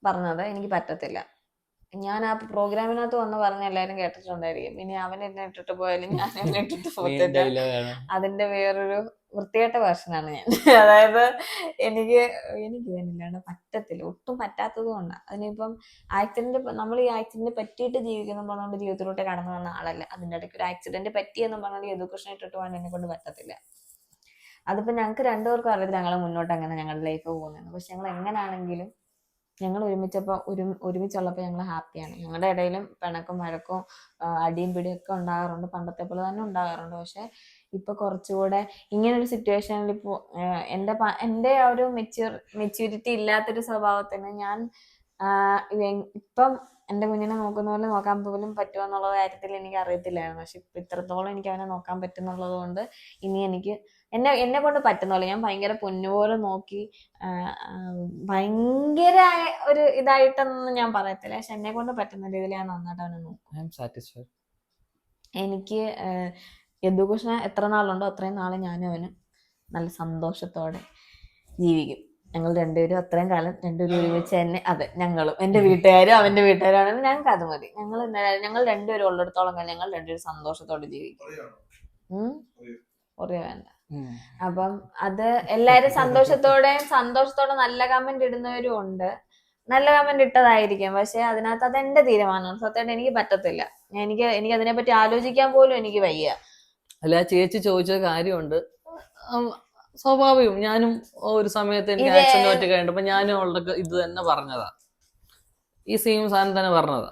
പറഞ്ഞത് എനിക്ക് പറ്റത്തില്ല. ഞാൻ ആ പ്രോഗ്രാമിനകത്ത് വന്ന് പറഞ്ഞ എല്ലാരും കേട്ടിട്ടുണ്ടായിരിക്കും. ഇനി അവൻ എന്നെ ഇട്ടിട്ട് പോയാലും ഞാൻ [laughs] എന്നെ ഇട്ടിട്ട് പോകത്തില്ല. അതിന്റെ വേറൊരു വൃത്തികെട്ട വേർഷനാണ് ഞാൻ. [laughs] അതായത് [laughs] എനിക്ക് എനിക്ക് ഇവനില്ലാണ്ട് പറ്റത്തില്ല. ഒട്ടും പറ്റാത്തത് കൊണ്ടാണ് അതിനിപ്പം ആക്സിഡന്റ് നമ്മൾ ഈ ആക്സിഡന്റ് പറ്റിയിട്ട് ജീവിക്കുന്ന പറഞ്ഞുകൊണ്ട് ജീവിതത്തിലോട്ട് കടന്നു വന്ന ആളല്ല. അതിന്റെ ഇടയ്ക്ക് ഒരു ആക്സിഡന്റ് പറ്റിയെന്ന് പറഞ്ഞുകൊണ്ട് യദുകൃഷ്ണൻ ഇട്ടിട്ട് പോകാൻ എന്നെ കൊണ്ട് പറ്റത്തില്ല. അതിപ്പോ ഞങ്ങൾക്ക് രണ്ടുപേർക്കും അറിയത്തില്ല ഞങ്ങൾ മുന്നോട്ട് അങ്ങനെ ഞങ്ങളുടെ ലൈഫ് പോകുന്നത് പക്ഷെ ഞങ്ങൾ എങ്ങനെയാണെങ്കിലും ഞങ്ങൾ ഒരുമിച്ചപ്പോൾ ഒരു ഒരുമിച്ചുള്ളപ്പോൾ ഞങ്ങൾ ഹാപ്പിയാണ്. ഞങ്ങളുടെ ഇടയിലും പിണക്കും വഴക്കും അടിയും പിടിയും ഒക്കെ ഉണ്ടാകാറുണ്ട്. പണ്ടത്തെ പോലെ തന്നെ ഉണ്ടാകാറുണ്ട്. പക്ഷേ ഇപ്പൊ കുറച്ചുകൂടെ ഇങ്ങനൊരു സിറ്റുവേഷനിൽ ഇപ്പോൾ എന്റെ എന്റെ ആ ഒരു മെച്യൂർ മെച്യൂരിറ്റി ഇല്ലാത്തൊരു സ്വഭാവത്തിന് ഞാൻ ഇപ്പം എന്റെ കുഞ്ഞിനെ നോക്കുന്ന പോലെ നോക്കാൻ പോലും പറ്റുമോ എന്നുള്ള കാര്യത്തിൽ എനിക്ക് അറിയത്തില്ലായിരുന്നു പക്ഷെ ഇപ്പം ഇത്രത്തോളം എനിക്ക് അവനെ നോക്കാൻ പറ്റുന്നുള്ളത് കൊണ്ട് ഇനി എനിക്ക് എന്നെ എന്നെ കൊണ്ട് പറ്റുന്നുള്ളു ഞാൻ ഭയങ്കര പൊന്നുപോലെ നോക്കി ഭയങ്കര ഒരു ഇതായിട്ടൊന്നും ഞാൻ പറയത്തില്ല. പക്ഷെ എന്നെ കൊണ്ട് പറ്റുന്ന രീതിയിൽ ഞാൻ നന്നായിട്ട് അവനെ നോക്കും. എനിക്ക് യദുകൃഷ്ണ എത്ര നാളുണ്ടോ അത്രയും നാളെ ഞാനും അവന് നല്ല സന്തോഷത്തോടെ ജീവിക്കും. ഞങ്ങൾ രണ്ടുപേരും അത്രയും കാലം രണ്ടുപേരും ഒരുമിച്ച് തന്നെ അതെ ഞങ്ങളും. എന്റെ വീട്ടുകാരും അവന്റെ വീട്ടുകാരും ആണെങ്കിൽ ഞങ്ങൾക്ക് അത് മതി. ഞങ്ങൾ ഞങ്ങൾ രണ്ടുപേരും ഉള്ളിടത്തോളം കാലം ഞങ്ങൾ രണ്ടുപേരും സന്തോഷത്തോടെ ജീവിക്കും. ഉം? ഒരേ വേണ്ട അപ്പം അത് എല്ലാരും സന്തോഷത്തോടെ സന്തോഷത്തോടെ നല്ല കമന്റ് ഇടുന്നവരും ഉണ്ട്. നല്ല കമന്റ് ഇട്ടതായിരിക്കും. പക്ഷെ അതിനകത്ത് അത് എന്റെ തീരുമാനമാണ്. സത്യമായിട്ട് എനിക്ക് പറ്റത്തില്ല. എനിക്ക് അതിനെ പറ്റി ആലോചിക്കാൻ പോലും എനിക്ക് വയ്യ. അല്ല ചേച്ചി ചോദിച്ച കാര്യമുണ്ട്. സ്വാഭാവികം. ഞാനും ഒരു സമയത്ത് എനിക്ക് ആക്സിഡന്റ് പറ്റി കഴിഞ്ഞപ്പോ ഞാനും അവളുടെ ഇത് തന്നെ പറഞ്ഞതാ. ഈ സെയിം സാധനം തന്നെ പറഞ്ഞതാ.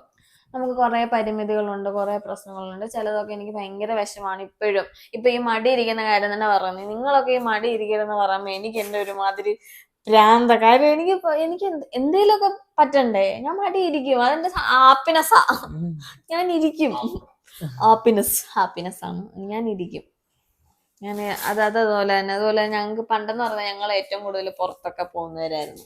നമുക്ക് കുറേ പരിമിതികളുണ്ട് കുറേ പ്രശ്നങ്ങളുണ്ട്. ചിലതൊക്കെ എനിക്ക് ഭയങ്കര വിഷമാണ് ഇപ്പോഴും. ഇപ്പൊ ഈ മടി ഇരിക്കുന്ന കാര്യം തന്നെ പറഞ്ഞു. നിങ്ങളൊക്കെ ഈ മടി ഇരിക്കരുതെന്ന് പറയുമ്പോൾ എനിക്ക് എന്റെ ഒരുമാതിരി ഭ്രാന്ത. കാര്യം എനിക്ക് എനിക്ക് എന്തെങ്കിലുമൊക്കെ എന്തേലുമൊക്കെ പറ്റണ്ടേ? ഞാൻ മടി ഇരിക്കും. അതെന്റെ ഹാപ്പിനെസ്സാ ഞാൻ ഇരിക്കും. [laughs] ഹാപ്പിനെസ് ഹാപ്പിനെസ് ആണ്. ഞാൻ ഇരിക്കും. ഞാൻ അത് അത് അതുപോലെ തന്നെ. അതുപോലെ ഞങ്ങൾക്ക് പണ്ടെന്ന് പറഞ്ഞാൽ ഞങ്ങൾ ഏറ്റവും കൂടുതൽ പുറത്തൊക്കെ പോകുന്നവരായിരുന്നു.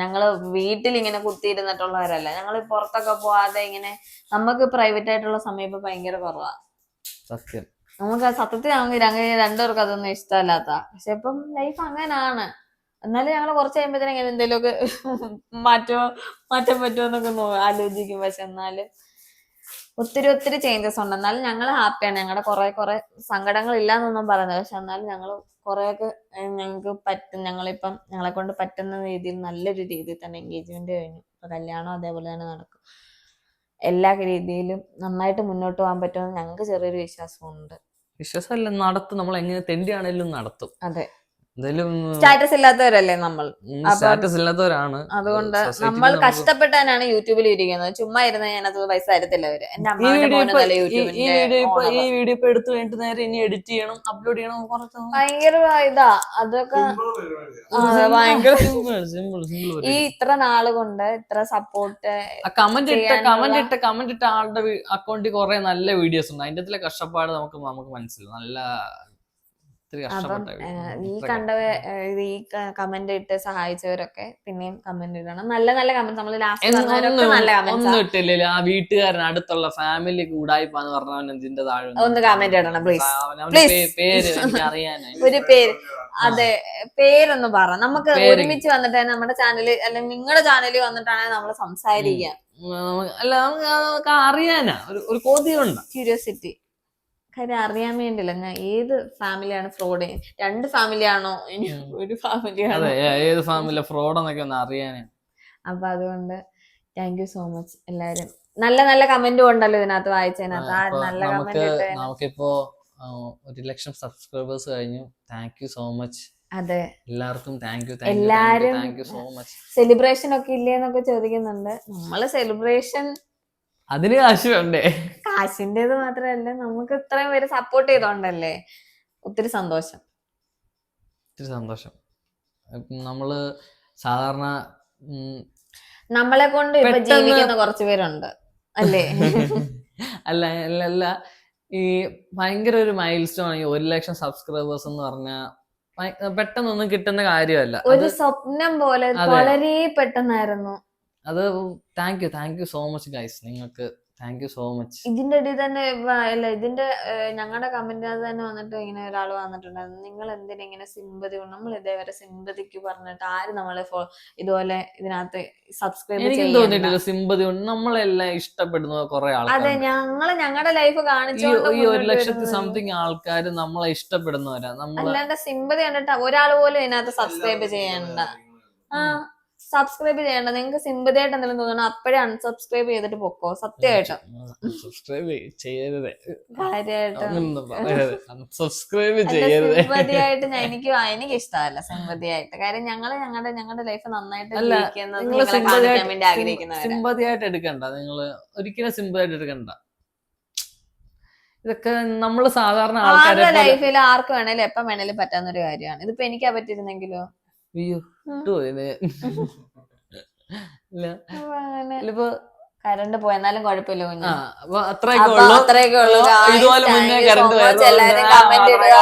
ഞങ്ങൾ വീട്ടിൽ ഇങ്ങനെ കുത്തിയിരുന്നിട്ടുള്ളവരല്ല. ഞങ്ങൾ പുറത്തൊക്കെ പോവാതെ ഇങ്ങനെ നമുക്ക് പ്രൈവറ്റ് ആയിട്ടുള്ള സമയം ഇപ്പൊ ഭയങ്കര കുറവാ. സത്യം. നമുക്ക് സത്യത്തിൽ അങ്ങനെ രണ്ടുപേർക്കും അതൊന്നും ഇഷ്ടമല്ലാത്ത. പക്ഷെ ഇപ്പം ലൈഫ് അങ്ങനാണ്. എന്നാലും ഞങ്ങൾ കുറച്ച് കഴിയുമ്പോഴത്തേനും എന്തെങ്കിലുമൊക്കെ മാറ്റോ മാറ്റാൻ പറ്റുമോ എന്നൊക്കെ ആലോചിക്കും. പക്ഷെ എന്നാലും ഒത്തിരി ഒത്തിരി ചേഞ്ചസ് ഉണ്ട്. എന്നാലും ഞങ്ങൾ ഹാപ്പിയാണ് ഞങ്ങളുടെ കുറെ കുറെ സങ്കടങ്ങൾ ഇല്ലാന്നൊന്നും പറയുന്നത് പക്ഷെ എന്നാലും ഞങ്ങൾ കുറെയൊക്കെ ഞങ്ങൾക്ക് പറ്റും. ഞങ്ങളിപ്പം ഞങ്ങളെ കൊണ്ട് പറ്റുന്ന രീതിയിൽ നല്ലൊരു രീതിയിൽ തന്നെ എൻഗേജ്മെന്റ് കഴിഞ്ഞു. കല്യാണം അതേപോലെ തന്നെ നടക്കും. എല്ലാ രീതിയിലും നന്നായിട്ട് മുന്നോട്ട് പോകാൻ പറ്റുമെന്ന് ഞങ്ങൾക്ക് ചെറിയൊരു വിശ്വാസമുണ്ട്. വിശ്വാസമല്ല നടത്തും. നമ്മൾ എങ്ങനെ തെണ്ടിയാണെങ്കിലും നടത്തും. അതെ. സ്റ്റാറ്റസ് ഇല്ലാത്തവരല്ലേ നമ്മൾ? സ്റ്റാറ്റസ് ഇല്ലാത്തവരാണ്. അതുകൊണ്ട് നമ്മൾ കഷ്ടപ്പെട്ടാണ് യൂട്യൂബിൽ ഇരിക്കുന്നത്. ചുമ്മാ ഇരുന്ന് ഞാനത് പൈസ തരത്തില്ല അവർ. ഈ വീഡിയോ ഇപ്പൊ എടുത്തു കഴിഞ്ഞിട്ട് നേരെ ഇനി എഡിറ്റ് ചെയ്യണം അപ്ലോഡ് ചെയ്യണം കുറച്ച് ഭയങ്കര ഇതാ. അതൊക്കെ ആ, ഭയങ്കര ഈ ഇത്ര നാൾ കൊണ്ട് ഇത്ര സപ്പോർട്ട് കമന്റ് ഇട്ട കമന്റ് ഇട്ട കമന്റ് ഇട്ട ആളുടെ അക്കൗണ്ടിൽ കുറെ നല്ല വീഡിയോസ് ഉണ്ട്. അതിന്റെ കഷ്ടപ്പാട് നമുക്ക് നമുക്ക് മനസ്സിലാവും. നല്ല അപ്പം. ഈ കണ്ടവ കണ്ട ഈ കമന്റ് ഇട്ട് സഹായിച്ചവരൊക്കെ പിന്നെയും കമന്റ് ഇടണം. നല്ല നല്ല കമന്റ് നമ്മൾ ലാസ്റ്റ് ഇട്ടില്ലല്ലോ. ആ വീട്ടുകാരൻ അടുത്തുള്ള ഫാമിലി കൂടായി പറഞ്ഞവൻ ഇതിന്റെ താഴെ ഒന്ന് കമന്റ് ഇടണം, please. അവന്റെ Please. പേ- പേര് അറിയാനായി [laughs] ഒരു പേര്. അതെ പേരൊന്ന് പറ. നമുക്ക് ഒരുമിച്ച് വന്നിട്ട് നമ്മുടെ ചാനലിൽ അല്ലെങ്കിൽ നിങ്ങളുടെ ചാനലിൽ വന്നിട്ടാണ് നമ്മൾ സംസാരിക്കുക അല്ല നമുക്ക് അറിയാനാ. ഒരു ഒരു കൊതിയുണ്ട്. ക്യൂരിയോസിറ്റി കാര്യം അറിയാൻ വേണ്ടില്ല ഞാൻ ഏത് ഫാമിലിയാണ് ഫ്രോഡ് രണ്ട് ഫാമിലിയാണോ ഇനി ഒരു ഫാമിലിയാണോ ഏത് ഫാമിലി ഫ്രോഡ് എന്നൊക്കെ ഒന്ന് അറിയാനാ. അപ്പൊ അതുകൊണ്ട് താങ്ക് യു സോ മച്ച് എല്ലാരും. നല്ല നല്ല കമന്റും ഉണ്ടല്ലോ ഇതിനകത്ത് വായിച്ചതിനകത്ത്. നല്ല കമന്റ് നമുക്കിപ്പോ ഒരു ലക്ഷം സബ്സ്ക്രൈബേഴ്സ് കഴിഞ്ഞു. താങ്ക് യു സോ മച്ച് അതെ. എല്ലാവർക്കും താങ്ക് യു എല്ലാരും സോ മച്ച് സെലിബ്രേഷൻ ഒക്കെ ഇല്ലേന്നൊക്കെ ചോദിക്കുന്നുണ്ട്. നമ്മൾ സെലിബ്രേഷൻ അതിന് കാശ് വേണ്ടേ? കാശിന്റേത് മാത്രല്ല നമുക്ക് ഇത്രയും പേര് സപ്പോർട്ട് ചെയ്തോണ്ടല്ലേ? ഒത്തിരി സന്തോഷം. ഒത്തിരി സന്തോഷം. നമ്മൾ സാധാരണ നമ്മളെ കൊണ്ട് ഇപ്പൊ ജീവിക്കുന്ന കുറച്ച് പേരുണ്ട്. അല്ലേ? [laughs] അല്ല അല്ല അല്ല. ഈ ഭയങ്കര ഒരു മൈൽ സ്റ്റോൺ ഈ ഒരു ലക്ഷം സബ്സ്ക്രൈബേഴ്സ് എന്ന് പറഞ്ഞാൽ പെട്ടെന്നൊന്നും കിട്ടുന്ന കാര്യമല്ല. ഒരു സ്വപ്നം പോലെ വളരെ പെട്ടെന്നായിരുന്നു. അത് thank you thank you so much guys നിങ്ങൾക്ക് താങ്ക് യു സോ മച്ച് ഇതിന്റെ ഇടയിൽ തന്നെ അല്ല ഇതിന്റെ ഞങ്ങളുടെ കമന്റിനകത്ത് തന്നെ വന്നിട്ട് ഇങ്ങനെ ഒരാൾ വന്നിട്ടുണ്ടായിരുന്നു. നിങ്ങൾ എന്തിനാ ഇങ്ങനെ സിമ്പതി നമ്മൾ ഇതേവരെ സിമ്പതിക്ക് പറഞ്ഞിട്ട് ആര് നമ്മളെ ഇതുപോലെ ഇതിനകത്ത് സബ്സ്ക്രൈബ് എനിക്കും തോന്നിയിട്ടില്ല സിമ്പതി കൊണ്ട് നമ്മളെല്ലാം ഇഷ്ടപ്പെടുന്ന കുറെ അതെ ആൾക്കാർ ഞങ്ങൾ ഞങ്ങളുടെ ലൈഫ് കാണിച്ചു ഈ ഒരു ലക്ഷത്തി. സംതിങ് ആൾക്കാർ നമ്മളെ ഇഷ്ടപ്പെടുന്നവരാ. നമ്മളെ അല്ലാണ്ട് സിമ്പതി കണ്ടിട്ട് ഒരാൾ പോലും ഇതിനകത്ത് സബ്സ്ക്രൈബ് ചെയ്യണ്ട. ആ. സബ്സ്ക്രൈബ് ചെയ്യണ്ട നിങ്ങൾക്ക് സിമ്പതി ആയിട്ട് എന്തെങ്കിലും തോന്നണം അപ്പോഴേ അൺസബ്സ്ക്രൈബ് ചെയ്തിട്ട് പൊക്കോ. സത്യമായിട്ടും. സബ്സ്ക്രൈബ് ചെയ്യരുത്. കാര്യമായിട്ടും. അങ്ങനൊന്നും പറയരുത്. സബ്സ്ക്രൈബ് അല്ല, ചെയ്യരുത്. സിമ്പതിയായിട്ട് ഞാൻ എനിക്ക് എനിക്ക് ഇഷ്ടമല്ല സിമ്പതിയായിട്ട് കാര്യം ഞങ്ങൾ ഞങ്ങളുടെ ഞങ്ങളുടെ ലൈഫ് നന്നായിട്ട് അല്ല, ജീവിക്കുന്നത് നിങ്ങൾ നിങ്ങളെ കാണിക്കാൻ വേണ്ടി ആഗ്രഹിക്കുന്നവരാ. സിമ്പതി ആയിട്ട് എടുക്കണ്ട. നിങ്ങൾ ഒരിക്കലും സിമ്പതിയായിട്ട് എടുക്കണ്ട. ഇതൊക്കെ നമ്മൾ സാധാരണ ആൾക്കാരുടെ ലൈഫിൽ ആർക്ക് വേണേലും എപ്പം വേണേലും പറ്റാവുന്ന ഒരു കാര്യമാണ്. ഇതിപ്പോ എനിക്കാ പറ്റിയിരുന്നെങ്കിലോ? അയ്യോ പോയെന്നാലും കുഴപ്പമില്ല കുഞ്ഞു. അത്രയൊക്കെ ഉള്ളൂ. അത്രയൊക്കെ ഉള്ളൂ. ഇതുപോലെ മുന്നേ കറണ്ട്. എല്ലാവരും കമന്റ് ഇടുക.